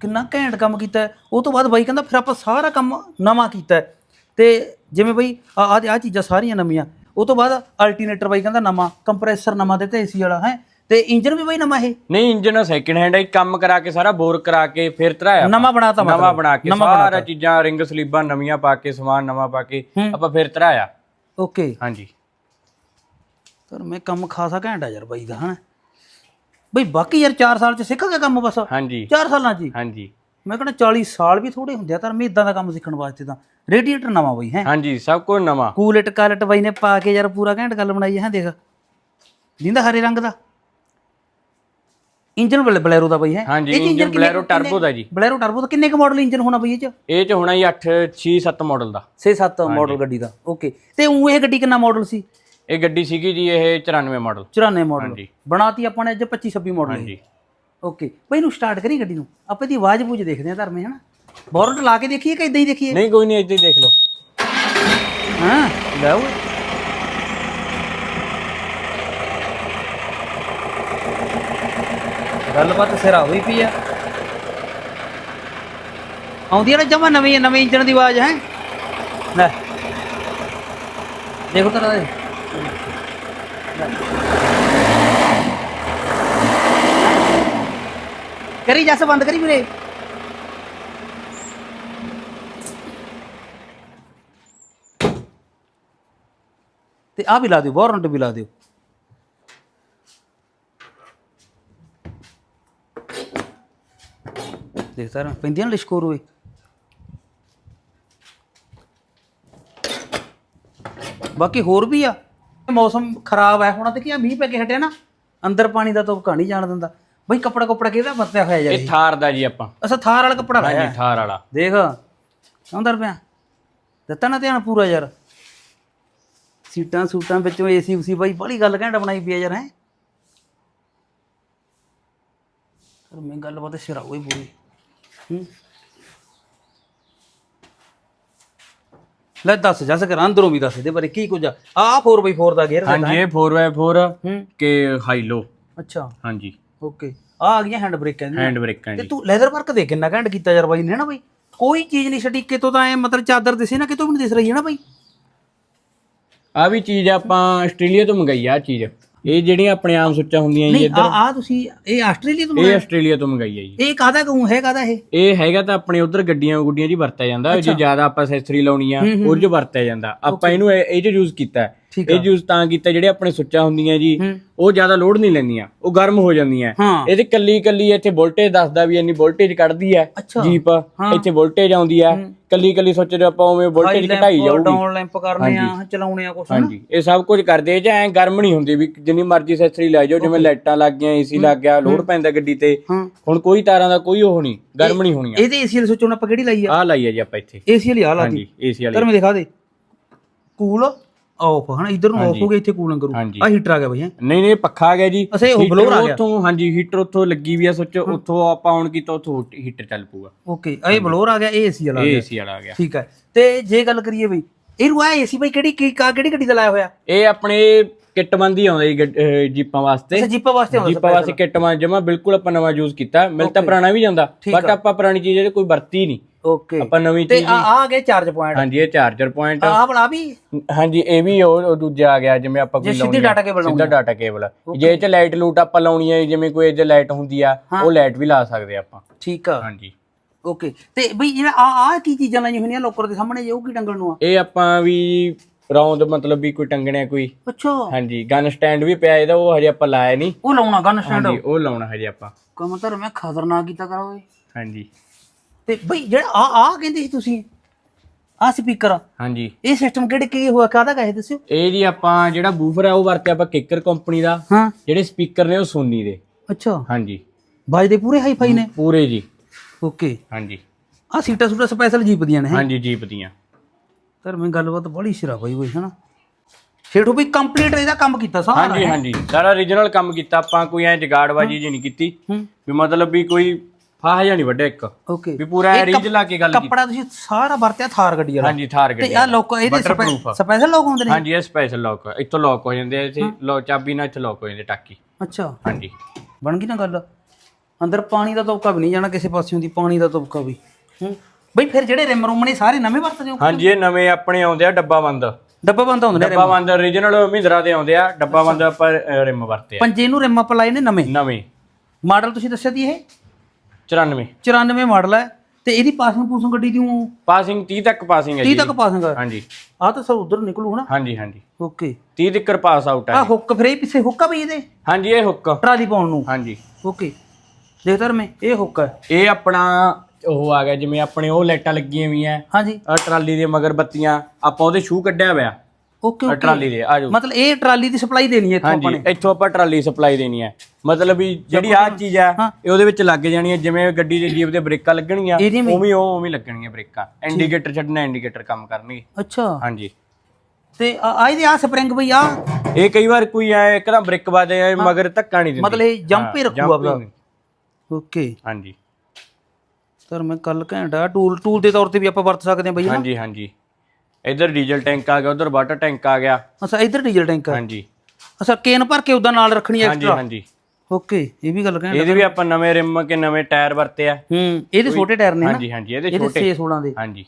ਕਿੰਨਾ ਘੈਂਟ ਕੰਮ ਕੀਤਾ। ਉਹ ਤੋਂ ਬਾਅਦ ਬਾਈ ਕਹਿੰਦਾ ਫਿਰ ਆਪਾਂ ਸਾਰਾ ਕੰਮ ਨਵਾਂ ਕੀਤਾ। ਤੇ ਜਿਵੇਂ ਬਈ ਆ ਆ ਆਹ ਚੀਜ਼ਾਂ ਸਾਰੀਆਂ ਨਵੀਆਂ। ਉਹ ਤੋਂ ਬਾਅਦ ਅਲਟਰਨੇਟਰ ਬਾਈ ਕਹਿੰਦਾ ਨਵਾਂ ਕੰਪਰੈਸਰ ਨਵਾਂ ਦਿੱਤਾ ਏਸੀ ਵਾਲਾ ਹੈ? ਤੇ ਇੰਜਨ ਵੀ ਬਾਈ ਨਵਾਂ ਇਹ? ਨਹੀਂ ਇੰਜਨ ਸੈਕਿੰਡ ਹੈਂਡ ਹੈ ਕੰਮ ਕਰਾ ਕੇ ਸਾਰਾ ਬੋਰ ਕਰਾ ਕੇ ਫਿਰ ਤਰਾਇਆ ਨਵਾਂ ਬਣਾਤਾ ਮਤਲਬ। ਨਵਾਂ ਬਣਾ ਕੇ ਸਾਰਾ ਚੀਜ਼ਾਂ ਰਿੰਗ ਸਲੀਬਾਂ ਨਵੀਆਂ ਪਾ ਕੇ ਸਮਾਨ ਨਵਾਂ ਪਾ ਕੇ। ਆਪਾਂ ਫਿਰ ਤਰਾਇਆ। ਓਕੇ। ਹਾਂਜੀ। ਪਰ ਮੈਂ ਕੰਮ ਖਾਸਾ ਘੈਂਟ ਆ ਯਾਰ ਬਾਈ ਦਾ ਹਨਾ? ਬਈ ਬਾਕੀ ਯਾਰ 4 ਸਾਲ ਚ ਸਿੱਖ ਗਿਆ ਕੰਮ ਬਸ? ਹਾਂਜੀ। 4 ਸਾਲਾਂ ਚ ਹੀ। ਹਾਂਜੀ। ਮੈਂ ਕਹਿੰਦਾ 40 ਸਾਲ ਵੀ ਥੋੜੇ ਹੁੰਦੇ ਆ ਤਾਂ ਮੈਂ ਇਦਾਂ ਦਾ ਕੰਮ ਸਿੱਖਣ ਵਾਸਤੇ ਤਾਂ। ਰੇਡੀਏਟਰ ਨਵਾਂ ਬਈ ਹੈ? ਹਾਂਜੀ ਸਭ ਕੁਝ ਨਵਾਂ। ਕੂਲਟ ਕਾਲਟ ਬਾਈ ਨੇ ਪਾ ਕੇ ਯਾਰ ਪੂਰਾ ਘੈਂਟ ਗੱਲ ਬਣਾਈ ਹੈ ਦੇਖ। ਦਿੰਦਾ ਹਰੇ ਰੰਗ ਦਾ? ਇੰਜਨ ਬਲ ਬਲੈਰੋ ਦਾ ਬਈ ਹੈ। ਹਾਂਜੀ, ਇੰਜਨ ਬਲੈਰੋ ਟਰਬੋ ਦਾ ਜੀ। ਬਲੈਰੋ ਟਰਬੋ ਦਾ ਕਿੰਨੇ ਕ ਮਾਡਲ ਇੰਜਨ ਹੋਣਾ ਬਈ ਇਹ ਚ? ਇਹ ਚ ਹੋਣਾ ਜੀ 8 6 7 ਮਾਡਲ ਦਾ। 6-7 ਮਾਡਲ ਗੱਡੀ ਦਾ। ਓਕੇ ਤੇ ਉਹ ਇਹ ਗੱਡੀ ਕਿੰਨਾ ਮਾਡਲ ਸੀ? ਇਹ ਗੱਡੀ ਸੀਗੀ ਜੀ ਇਹ 94 ਮਾਡਲ 94 ਮਾਡਲ। ਬਣਾਤੀ ਆਪਾਂ ਨੇ ਅੱਜ 25 26 ਮਾਡਲ ਹਾਂਜੀ। ਓਕੇ ਬਈ ਇਹਨੂੰ ਸਟਾਰਟ ਕਰੀ ਗੱਡੀ ਨੂੰ। ਆਪਾਂ ਇਹਦੀ ਆਵਾਜ਼ ਬੂਝ ਦੇਖਦੇ ਆ ਧਰਮੇ ਹਨਾ? ਬੋਰਡ ਲਾ ਕੇ ਦੇਖੀਏ ਕਿ ਇਦਾਂ ਹੀ ਦੇਖੀਏ? ਨਹੀਂ ਕੋਈ ਨਹੀਂ ਇੱਦਾਂ ਹੀ ਦੇਖ ਲਓ। ਹਾਂ? ਲੈ ਗੱਲਬਾਤ ਸਿਰਾ ਹੋਈ ਪਈ ਆ। ਆਉਂਦੀ ਆ ਨਾ ਜਮਾ ਨਵੀਂ, ਨਵੇਂ ਇੰਜਣ ਦੀ ਆਵਾਜ਼, ਹੈ? ਲੈ। ਦੇਖੋ ਤਰਾ ਦੇ। ਕਰੀ ਜੱਸ, ਬੰਦ ਕਰੀ ਵੀਰੇ। ਤੇ ਆ ਵੀ ਲਾ ਦਿਓ, ਵਾਰੰਟ ਵੀ ਲਾ ਦਿਓ। ਦੇਖ ਤਾਰਾ ਪੈਂਦੀਆਂ ਨਾ ਲਿਸ਼ਕੋਰ ਹੋਏ ਬਾਕੀ ਹੋਰ ਵੀ ਆ। ਮੌਸਮ ਖਰਾਬ ਹੈ ਹੁਣ ਤੇ ਕੀ ਆ ਮੀਂਹ ਪੈ ਕੇ ਹਟਿਆ ਨਾ। ਅੰਦਰ ਪਾਣੀ ਦਾ ਤਾਂ ਨਹੀਂ ਜਾਣ ਦਿੰਦਾ। ਬਈ ਕੱਪੜਾ ਕੁਪੜਾ ਕਿਹਦਾ ਵਰਤਿਆ ਹੋਇਆ ਇਹ ਥਾਰ ਦਾ ਜੀ ਆਪਾਂ। ਅਸਾਂ ਥਾਰ ਵਾਲਾ ਕੱਪੜਾ ਲਾਇਆ। ਹਾਂਜੀ ਥਾਰ ਵਾਲਾ। ਦੇਖ ਆਉਂਦਾ ਰੁਪਿਆ ਦਿੱਤਾ ਨਾ ਧਿਆਨ ਪੂਰਾ ਯਾਰ। ਸੀਟਾਂ ਸੂਟਾਂ ਵਿੱਚੋਂ ਏਸੀ ਉਸੀ ਬਾਈ ਬੜੀ ਗੱਲ ਘੈਂਟ ਬਣਾਈ ਪਈ ਆ ਯਾਰ ਹੈ। ਪਰ ਮੈਂ ਗੱਲਬਾਤ ਸਿਰਾ ਹੋਈ ਪੂਰੀ। ਲੈ ਦੱਸ ਜੱਸ ਕਰ ਅੰਦਰੋਂ ਵੀ ਦੱਸ ਇਹਦੇ ਬਾਰੇ ਕੀ ਕੁਝ ਆ। ਆਹ 4x4 ਦਾ ਗੇਅਰ ਹਾਂਜੀ ਇਹ 4x4 ਹੂੰ। ਕੇ ਹਾਈ ਲੋ ਅੱਛਾ। ਹਾਂਜੀ। ਓਕੇ। ਆ ਆ ਗਈਆਂ ਹੈਂਡ ਬ੍ਰੇਕਾਂ ਦੀਆਂ ਹੈਂਡ ਬ੍ਰੇਕਾਂ ਤੇ ਜੀ। ਤੂੰ ਲੈਦਰ ਵਰਕ ਦੇ ਕਿੰਨਾ ਘੈਂਟ ਕੀਤਾ ਯਾਰ ਬਾਈ ਨੇ ਨਾ ਬਾਈ। ਕੋਈ ਚੀਜ਼ ਨਹੀਂ ਛੱਡੀ ਕਿਤੋਂ ਤਾਂ ਐ ਮਤਲਬ ਚਾਦਰ ਦਿਸੇ ਨਾ ਕਿਤੋਂ ਵੀ ਨਹੀਂ ਦਿਸ ਰਹੀ ਹੈ ਨਾ ਬਾਈ। ਆ ਵੀ ਚੀਜ਼ ਆਪਾਂ ਆਸਟ੍ਰੇਲੀਆ ਤੋਂ ਮੰਗਾਈ ਆ ਆਹ ਚੀਜ਼। ਇਹ ਜਿਹੜੀਆਂ ਆਪਣੇ ਆਮ ਸੁੱਚਾਂ ਹੁੰਦੀਆਂ ਜੀ ਨਹੀਂ ਇੱਧਰ। ਆ ਆ ਤੁਸੀਂ ਇਹ ਆਸਟ੍ਰੇਲੀਆ ਤੋਂ ਇਹ ਮੰਗਾਇਆ ਆਸਟ੍ਰੇਲੀਆ ਤੋਂ ਮੰਗਾਈ ਆ ਜੀ। ਇਹ ਕਾਹਦਾ ਕਹੂੰ ਹੈ ਕਾਹਦਾ ਇਹ? ਇਹ ਹੈਗਾ ਤਾਂ ਆਪਣੇ ਉਧਰ ਗੱਡੀਆਂ ਗੁੱਡੀਆਂ 'ਚ ਹੀ ਵਰਤਿਆ ਜਾਂਦਾ। ਜੇ ਜ਼ਿਆਦਾ ਆਪਾਂ ਅਸੈਸਰੀ ਲਾਉਣੀ ਆ ਉਹ 'ਚ ਵਰਤਿਆ ਜਾਂਦਾ। ਆਪਾਂ ਇਹਨੂੰ ਇਹ ਇਹ 'ਚ ਯੂਜ਼ ਕੀਤਾ। ਹੈ। ਇਹ ਯੂਜ਼ ਤਾਂ ਕੀਤਾ ਜਿਹੜੇ ਆਪਣੇ ਸੁੱਚਾਂ ਹੁੰਦੀਆਂ ਜੀ। ਉਹ ਜ਼ਿਆਦਾ ਲੋਡ ਨਹੀਂ ਲੈਂਦੀਆਂ ਉਹ ਗਰਮ ਹੋ ਜਾਂਦੀਆਂ। ਇਹਦੇ ਕੱਲੀ ਕੱਲੀ ਇੱਥੇ ਵੋਲਟੇਜ ਦੱਸਦਾ ਵੀ ਇੰਨੀ ਵੋਲਟੇਜ ਕੱਢਦੀ ਹੈ ਜੀਪ। ਇੱਥੇ ਵੋਲਟੇਜ ਆਉਂਦੀ ਹੈ। ਕੱਲੀ ਕੱਲੀ ਸੁੱਚ ਦੇ ਆਪਾਂ ਉਵੇਂ ਵੋਲਟੇਜ ਘਟਾਈ ਜਾਊਗੀ। ਡਾਊਨ ਲੈਂਪ ਕਰਨੇ ਆ ਚਲਾਉਣੇ ਆ ਕੁਛ ਹਾਂਜੀ। ਇਹ ਸਭ ਕੁਝ ਕਰਦੇ 'ਚ ਐ ਗਰਮ ਨਹੀਂ ਹੁੰਦੀ ਵੀ ਜਿੰਨੀ ਮਰਜ਼ੀ ਅਸੈਸਰੀ ਲੈ ਜਾਓ ਜਿਵੇਂ ਲਾਈਟਾਂ ਲੱਗ ਗਈਆਂ ਏਸੀ ਲੱਗ ਗਿਆ ਲੋਡ ਪੈਂਦਾ ਗੱਡੀ ਤੇ। ਹੁਣ ਕੋਈ ਤਾਰਾਂ ਦਾ ਕੋਈ ਉਹ ਨਹੀਂ ਗਰਮ ਨਹੀਂ ਹੋਣੀਆਂ। ਇਹਦੇ ਏਸੀ ਵਾਲੀ ਸੁੱਚ ਹੁਣ ਆਪਾਂ ਕਿਹੜੀ ਲਾਈ ਆ? ਆਹ ਲਾਈ ਹੈ ਜੀ ਆਪਾਂ ਇੱਥੇ। ਏਸੀ ਵਾਲੀ ਆ ਲਾਤੀ ਹਾਂਜੀ ਏਸੀ ਵਾਲੀ। ਤਰ ਮੈਂ ਦਿਖਾ ਦੇ। ਕੂਲ ਆਫ ਹਨਾ? ਇਧਰ ਨੂੰ ਆਫ ਹੋ ਗਿਆ ਇੱਥੇ ਕੂਲਿੰਗ ਕਰੂ। ਹਾਂਜੀ। ਆ ਹੀਟਰ ਆ ਗਿਆ ਬਈ ਹੈਂ। ਨਹੀਂ ਨਹੀਂ ਇਹ ਪੱਖਾ ਆ ਗਿਆ ਜੀ। ਅੱਛਾ ਇਹ ਬਲੋਰ ਆ ਗਿਆ। ਉੱਥੋਂ ਹਾਂਜੀ ਹੀਟਰ ਉੱਥੋਂ ਲੱਗੀ ਵੀ ਆ ਸੋਚ ਉੱਥੋਂ ਆਪਾਂ ਆਨ ਕੀਤਾ ਉੱਥੋਂ ਹੀਟਰ ਚੱਲ ਪੂਗਾ ਓਕੇ ਇਹ ਬਲੋਰ ਆ ਗਿਆ ਇਹ ਏਸੀ ਵਾਲਾ ਆ ਇਹ ਗਿਆ। ਏਸੀ ਵਾਲਾ ਆ ਗਿਆ। ਠੀਕ ਹੈ ਤੇ ਜੇ ਗੱਲ ਕਰੀਏ ਬਈ ਇਹਨੂੰ ਆ ਏਸੀ ਬਈ ਕਿਹੜੀ ਕੀ ਕਾ ਕਿਹੜੀ ਗੱਡੀ ਦਾ ਲਾਇਆ ਹੋਇਆ? ਇਹ ਆਪਣੇ ਕਿੱਟ ਬੰਦੀ ਆਉਂਦਾ ਜੀਪਾਂ ਵਾਸਤੇ। ਅੱਛਾ ਜੀਪਾਂ ਵਾਸਤੇ ਆਉਂਦਾ ਜੀਪਾਂ ਵਾਸਤੇ ਕਿੱਟ ਬੰਦ ਜਮਾ ਬਿਲਕੁਲ ਆਪਾਂ ਨਵਾਂ ਯੂਜ਼ ਕੀਤਾ। ਮਿਲ ਤਾਂ ਪੁਰਾਣਾ ਵੀ ਜਾਂਦਾ ਬਟ ਆਪਾਂ ਪੁਰਾਣੀ ਚੀਜ਼ ਕੋਈ ਵਰਤੀ ਨਹੀਂ। ਓਕੇ ਆਪਾਂ ਨਵੀਂ ਤੇ ਚੀਜ਼ ਆ ਆ ਗਏ ਚਾਰਜ ਪੁਆਇੰਟ ਹਾਂਜੀ ਇਹ ਚਾਰਜਰ ਪੁਆਇੰਟ ਆ ਵਾਲਾ ਵੀ? ਹਾਂਜੀ ਇਹ ਵੀ ਉਹ ਦੂਜਾ ਆ ਗਿਆ ਜਿਵੇਂ ਆਪਾਂ ਕੋਈ ਜੇ ਸਿੱਧੀ ਡਾਟਾ ਕੇਬਲ ਸਿੱਧਾ ਡਾਟਾ ਕੇਬਲ ਜੇ ਇਹ ਚ ਲਾਈਟ ਲੂਟ ਆਪਾਂ ਲਾਉਣੀ ਹੈ ਜਿਵੇਂ ਕੋਈ ਇਹ ਲਾਈਟ ਹੁੰਦੀ ਆ ਉਹ ਲਾਈਟ ਵੀ ਲਾ ਸਕਦੇ ਆਪਾਂ। ਠੀਕ ਆ। ਹਾਂਜੀ। ਓਕੇ ਤੇ ਬਈ ਜਿਹੜਾ ਆ ਆ ਕੀ ਚੀਜ਼ਾਂ ਲਾਈਆਂ ਹੋਈਆਂ ਲੋਕਰ ਦੇ ਸਾਹਮਣੇ ਜੇ ਉਹ ਕੀ ਟੰਗਣ ਨੂੰ ਆ? ਇਹ ਆਪਾਂ ਵੀ ਰੌਂਦ ਮਤਲਬ ਵੀ ਕੋਈ ਟੰਗਣਿਆ ਕੋਈ। ਅੱਛਾ। ਹਾਂਜੀ ਗਨ ਸਟੈਂਡ ਵੀ ਪਿਆ ਇਹਦਾ ਉਹ ਹਜੇ ਆਪਾਂ ਲਾਇਆ ਨਹੀਂ। ਉਹ ਲਾਉਣਾ ਗਨ ਸਟੈਂਡ ਹਾਂਜੀ ਉਹ ਲਾਉਣਾ ਹਜੇ ਆਪਾਂ। ਕੰਮ ਤਾਂ ਮੈਂ ਖਤਰਨਾਕ ਕੀਤਾ ਕਰਾ ਓਏ ਹਾਂਜੀ। ਤੇ ਬਈ ਜਿਹੜਾ ਆ ਆ ਕਹਿੰਦੇ ਸੀ ਤੁਸੀਂ ਆ ਸਪੀਕਰ ਹਾਂਜੀ। ਇਹ ਸਿਸਟਮ ਕਿਹੜੇ ਕੀ ਹੋਇਆ ਕਾਹਦਾ ਕਹੇ ਦੱਸਿਓ? ਇਹ ਜੀ ਆਪਾਂ ਜਿਹੜਾ ਬੂਫਰ ਆ ਉਹ ਵਰਤਿਆ ਆਪਾਂ ਕਿੱਕਰ ਕੰਪਨੀ ਦਾ। ਹਾਂ। ਜਿਹੜੇ ਸਪੀਕਰ ਨੇ ਉਹ ਸੋਨੀ ਦੇ। ਅੱਛਾ। ਹਾਂਜੀ। ਵੱਜਦੇ ਪੂਰੇ ਹਾਈ ਫਾਈ ਨੇ? ਪੂਰੇ ਜੀ। ਓਕੇ ਹਾਂਜੀ। ਆ ਸੀਟਾਂ ਸੂਟਾਂ ਸਪੈਸ਼ਲ ਜੀਪ ਦੀਆਂ ਨੇ ਹੈਂ? ਹਾਂਜੀ ਜੀਪ ਦੀਆਂ। ਸਰ ਮੈਂ ਗੱਲਬਾਤ ਬੜੀ ਸਿਰਾ ਹੋਈ ਹੋਈ ਹੈ ਨਾ ਛੇਠੂ ਵੀ ਕੰਪਲੀਟ ਇਹਦਾ ਕੰਮ ਕੀਤਾ ਸਾਰਾ? ਹਾਂਜੀ ਹਾਂਜੀ। ਸਾਰਾ ਓਰੀਜਨਲ ਕੰਮ ਕੀਤਾ। ਆਪਾਂ ਕੋਈ ਐ ਜਗਾੜਬਾਜੀ ਜੀ ਨਹੀਂ ਕੀਤੀ। ਵੀ ਮਤਲਬ ਵੀ ਕੋਈ ਫਾਹਾ ਜਾਂ ਨਹੀਂ ਵੱਡਿਆ ਇੱਕ। ਓਕੇ ਵੀ ਪੂਰਾ ਰੀਜ ਲਾ ਕੇ ਗੱਲ ਕੀਤੀ। ਕੱਪੜਾ ਤੁਸੀਂ ਸਾਰਾ ਵਰਤਿਆ ਥਾਰ ਗੱਡੀ ਵਾਲਾ? ਹਾਂਜੀ ਥਾਰ ਤੇ ਗੱਡੀ ਆ ਲੋਕ ਇਹਦੇ। ਸਪੈਸ਼ਲ ਲੋਕ ਹੁੰਦੇ ਨੇ? ਹਾਂਜੀ ਇਹ ਸਪੈਸ਼ਲ ਲੌਕ ਇੱਥੋਂ ਲੌਕ ਹੋ ਜਾਂਦੇ ਇੱਥੇ ਲੋ ਚਾਬੀ ਨਾਲ ਇੱਥੇ ਲੌਕ ਹੋ ਜਾਂਦੇ ਟਾਕੀ। ਅੱਛਾ। ਹਾਂਜੀ। ਬਣ ਗਈ ਨਾ ਗੱਲ? ਅੰਦਰ ਪਾਣੀ ਦਾ ਤੁਪਕਾ ਵੀ ਨਹੀਂ ਜਾਣਾ ਕਿਸੇ ਪਾਸਿਓਂ ਦੀ ਪਾਣੀ ਦਾ ਤੁਪਕਾ ਵੀ। ਹੂੰ। ਬਈ ਫਿਰ ਜਿਹੜੇ ਰਿਮ ਰੂਮ ਨੇ ਸਾਰੇ ਨਵੇਂ ਵਰਤਦੇ ਹੋ? ਹਾਂਜੀ ਇਹ ਨਵੇਂ ਆਪਣੇ ਆਉਂਦੇ ਆ ਡੱਬਾ ਬੰਦ। ਡੱਬਾ ਬੰਦ ਹੁੰਦੇ ਨੇ ਡੱਬਾ ਬੰਦ ਓਰੀਜਨਲ ਮਹਿੰਦਰਾ ਦੇ ਆਉਂਦੇ ਆ ਡੱਬਾ ਬੰਦ ਆਪਾਂ ਰਿਮ ਵਰਤੇ ਆ। ਪੰਜੇ ਨੂੰ ਰਿਮ ਅਪ ਲਾਏ ਨੇ ਨਵੇਂ? ਨਵੇਂ। ਮਾਡਲ ਤੁਸੀਂ ਦੱਸਿਆ ਦੀ ਇਹ? 94 94 ਮਾਡਲ ਹੈ। ਤੇ ਇਹਦੀ ਪਾਸਿੰਗ ਪੂਸਿੰਗ ਗੱਡੀ ਦੀ ਉਹ ਪਾਸਿੰਗ 30 ਤੱਕ ਪਾਸਿੰਗ ਹੈ 30 ਜੀ ਤੱਕ ਪਾਸਿੰਗ ਆ ਹਾਂਜੀ। ਆਹ ਤਾਂ ਸਰ ਉਧਰ ਨਿਕਲੂ ਹਨਾ। ਹਾਂਜੀ ਹਾਂਜੀ। ਓਕੇ 30 ਤੱਕ ਪਾਸ ਆਊਟ ਆ ਹੈ ਹੁੱਕ ਫਿਰ ਇਹ ਪਿੱਛੇ ਹੁੱਕਾ ਵੀ ਇਹਦੇ? ਹਾਂਜੀ ਇਹ ਹੁੱਕ ਟਰਾਲੀ ਪਾਉਣ ਨੂੰ। ਹਾਂਜੀ। ਓਕੇ ਦੇਖ ਧਰ ਮੈਂ ਇਹ ਹੁੱਕ ਹੈ। ਇਹ ਆਪਣਾ ਉਹ ਆ ਗਿਆ ਜਿਵੇਂ ਆਪਣੇ ਉਹ ਲਾਈਟਾਂ ਲੱਗੀਆਂ ਹੋਈਆਂ। ਹਾਂਜੀ। ਆ ਟਰਾਲੀ ਦੇ ਮਗਰ ਬੱਤੀਆਂ ਆਪਾਂ ਉਹਦੇ ਸ਼ੂ ਕੱਢਿਆ ਹੋਇਆ। ਓਕੇ ਆਹ ਓਕੇ। ਟਰਾਲੀ ਦੇ ਆ ਜਾਓ। ਮਤਲਬ ਇਹ ਟਰਾਲੀ ਦੀ ਸਪਲਾਈ ਦੇਣੀ ਹੈ ਇੱਥੋਂ ਹਾਂਜੀ ਆਪਾਂ ਨੇ? ਇੱਥੋਂ ਆਪਾਂ ਟਰਾਲੀ ਸਪਲਾਈ ਦੇਣੀ ਹੈ। ਮਤਲਬ ਵੀ ਜਿਹੜੀ ਆਹ ਚੀਜ਼ ਹੈ ਹਾਂ। ਇਹ ਉਹਦੇ ਵਿੱਚ ਲੱਗ ਜਾਣੀ ਹੈ ਜਿਵੇਂ ਗੱਡੀ ਦੇ ਜੀਪ ਦੇ ਬ੍ਰੇਕਾਂ ਲੱਗਣਗੀਆਂ? ਉਵੇਂ ਉਹ ਉਵੇਂ ਲੱਗਣਗੀਆਂ ਬ੍ਰੇਕਾਂ। ਇੰਡੀਕੇਟਰ ਛੱਡਣਾ ਇੰਡੀਕੇਟਰ ਕੰਮ ਕਰਨਗੇ। ਅੱਛਾ। ਹਾਂਜੀ। ਤੇ ਆ ਆ ਇਹਦੇ ਆ ਸਪਰਿੰਗ ਬਈ ਆ ਇਹ ਕਈ ਵਾਰ ਕੋਈ ਐ ਇੱਕਦਮ ਬ੍ਰੇਕ ਵਾਜੇ ਮਗਰ ਧੱਕਾ ਨਹੀਂ ਦਿੰਦੀ। ਮਤਲਬ ਇਹ ਜੰਪ ਹੀ ਹਾਂ, ਰੱਖੂ jump ਆਪਦਾ। ਹੀ- ਓਕੇ। ਹਾਂਜੀ। ਸਰ ਮੈਂ ਕੱਲ ਘੰਟਾ ਟੂਲ ਟੂਲ ਦੇ ਤੌਰ ਤੇ ਵੀ ਆਪਾਂ ਵਰਤ ਸਕਦੇ ਹਾਂ ਬਈ ਹਾਂਜੀ ਹਾਂਜੀ। ਇੱਧਰ ਡੀਜ਼ਲ ਟੈਂਕ ਆ ਗਿਆ ਉਧਰ ਵਾਟਰ ਟੈਂਕ ਆ ਗਿਆ। ਅੱਛਾ ਇੱਧਰ ਡੀਜ਼ਲ ਟੈਂਕ ਆ? ਹਾਂਜੀ। ਅੱਛਾ ਕੇਨ ਭਰ ਕੇ ਉਦਾਂ ਨਾਲ ਰੱਖਣੀ ਹਾਂਜੀ ਐਕਸਟਰਾ ਹਾਂਜੀ। ਓਕੇ ਇਹ ਵੀ ਗੱਲ ਘੰਟਾ ਇਹਦੇ ਵੀ ਆਪਾਂ ਨਵੇਂ ਰਿਮ ਕੇ ਨਵੇਂ ਟਾਇਰ ਵਰਤੇ ਆ। ਹੂੰ ਇਹਦੇ ਛੋਟੇ ਟਾਇਰ ਨੇ ਨਾ? ਹਾਂਜੀ ਹਾਂਜੀ ਇਹਦੇ ਇਹਦੇ ਛੋਟੇ। 6 16 ਦੇ। ਹਾਂਜੀ।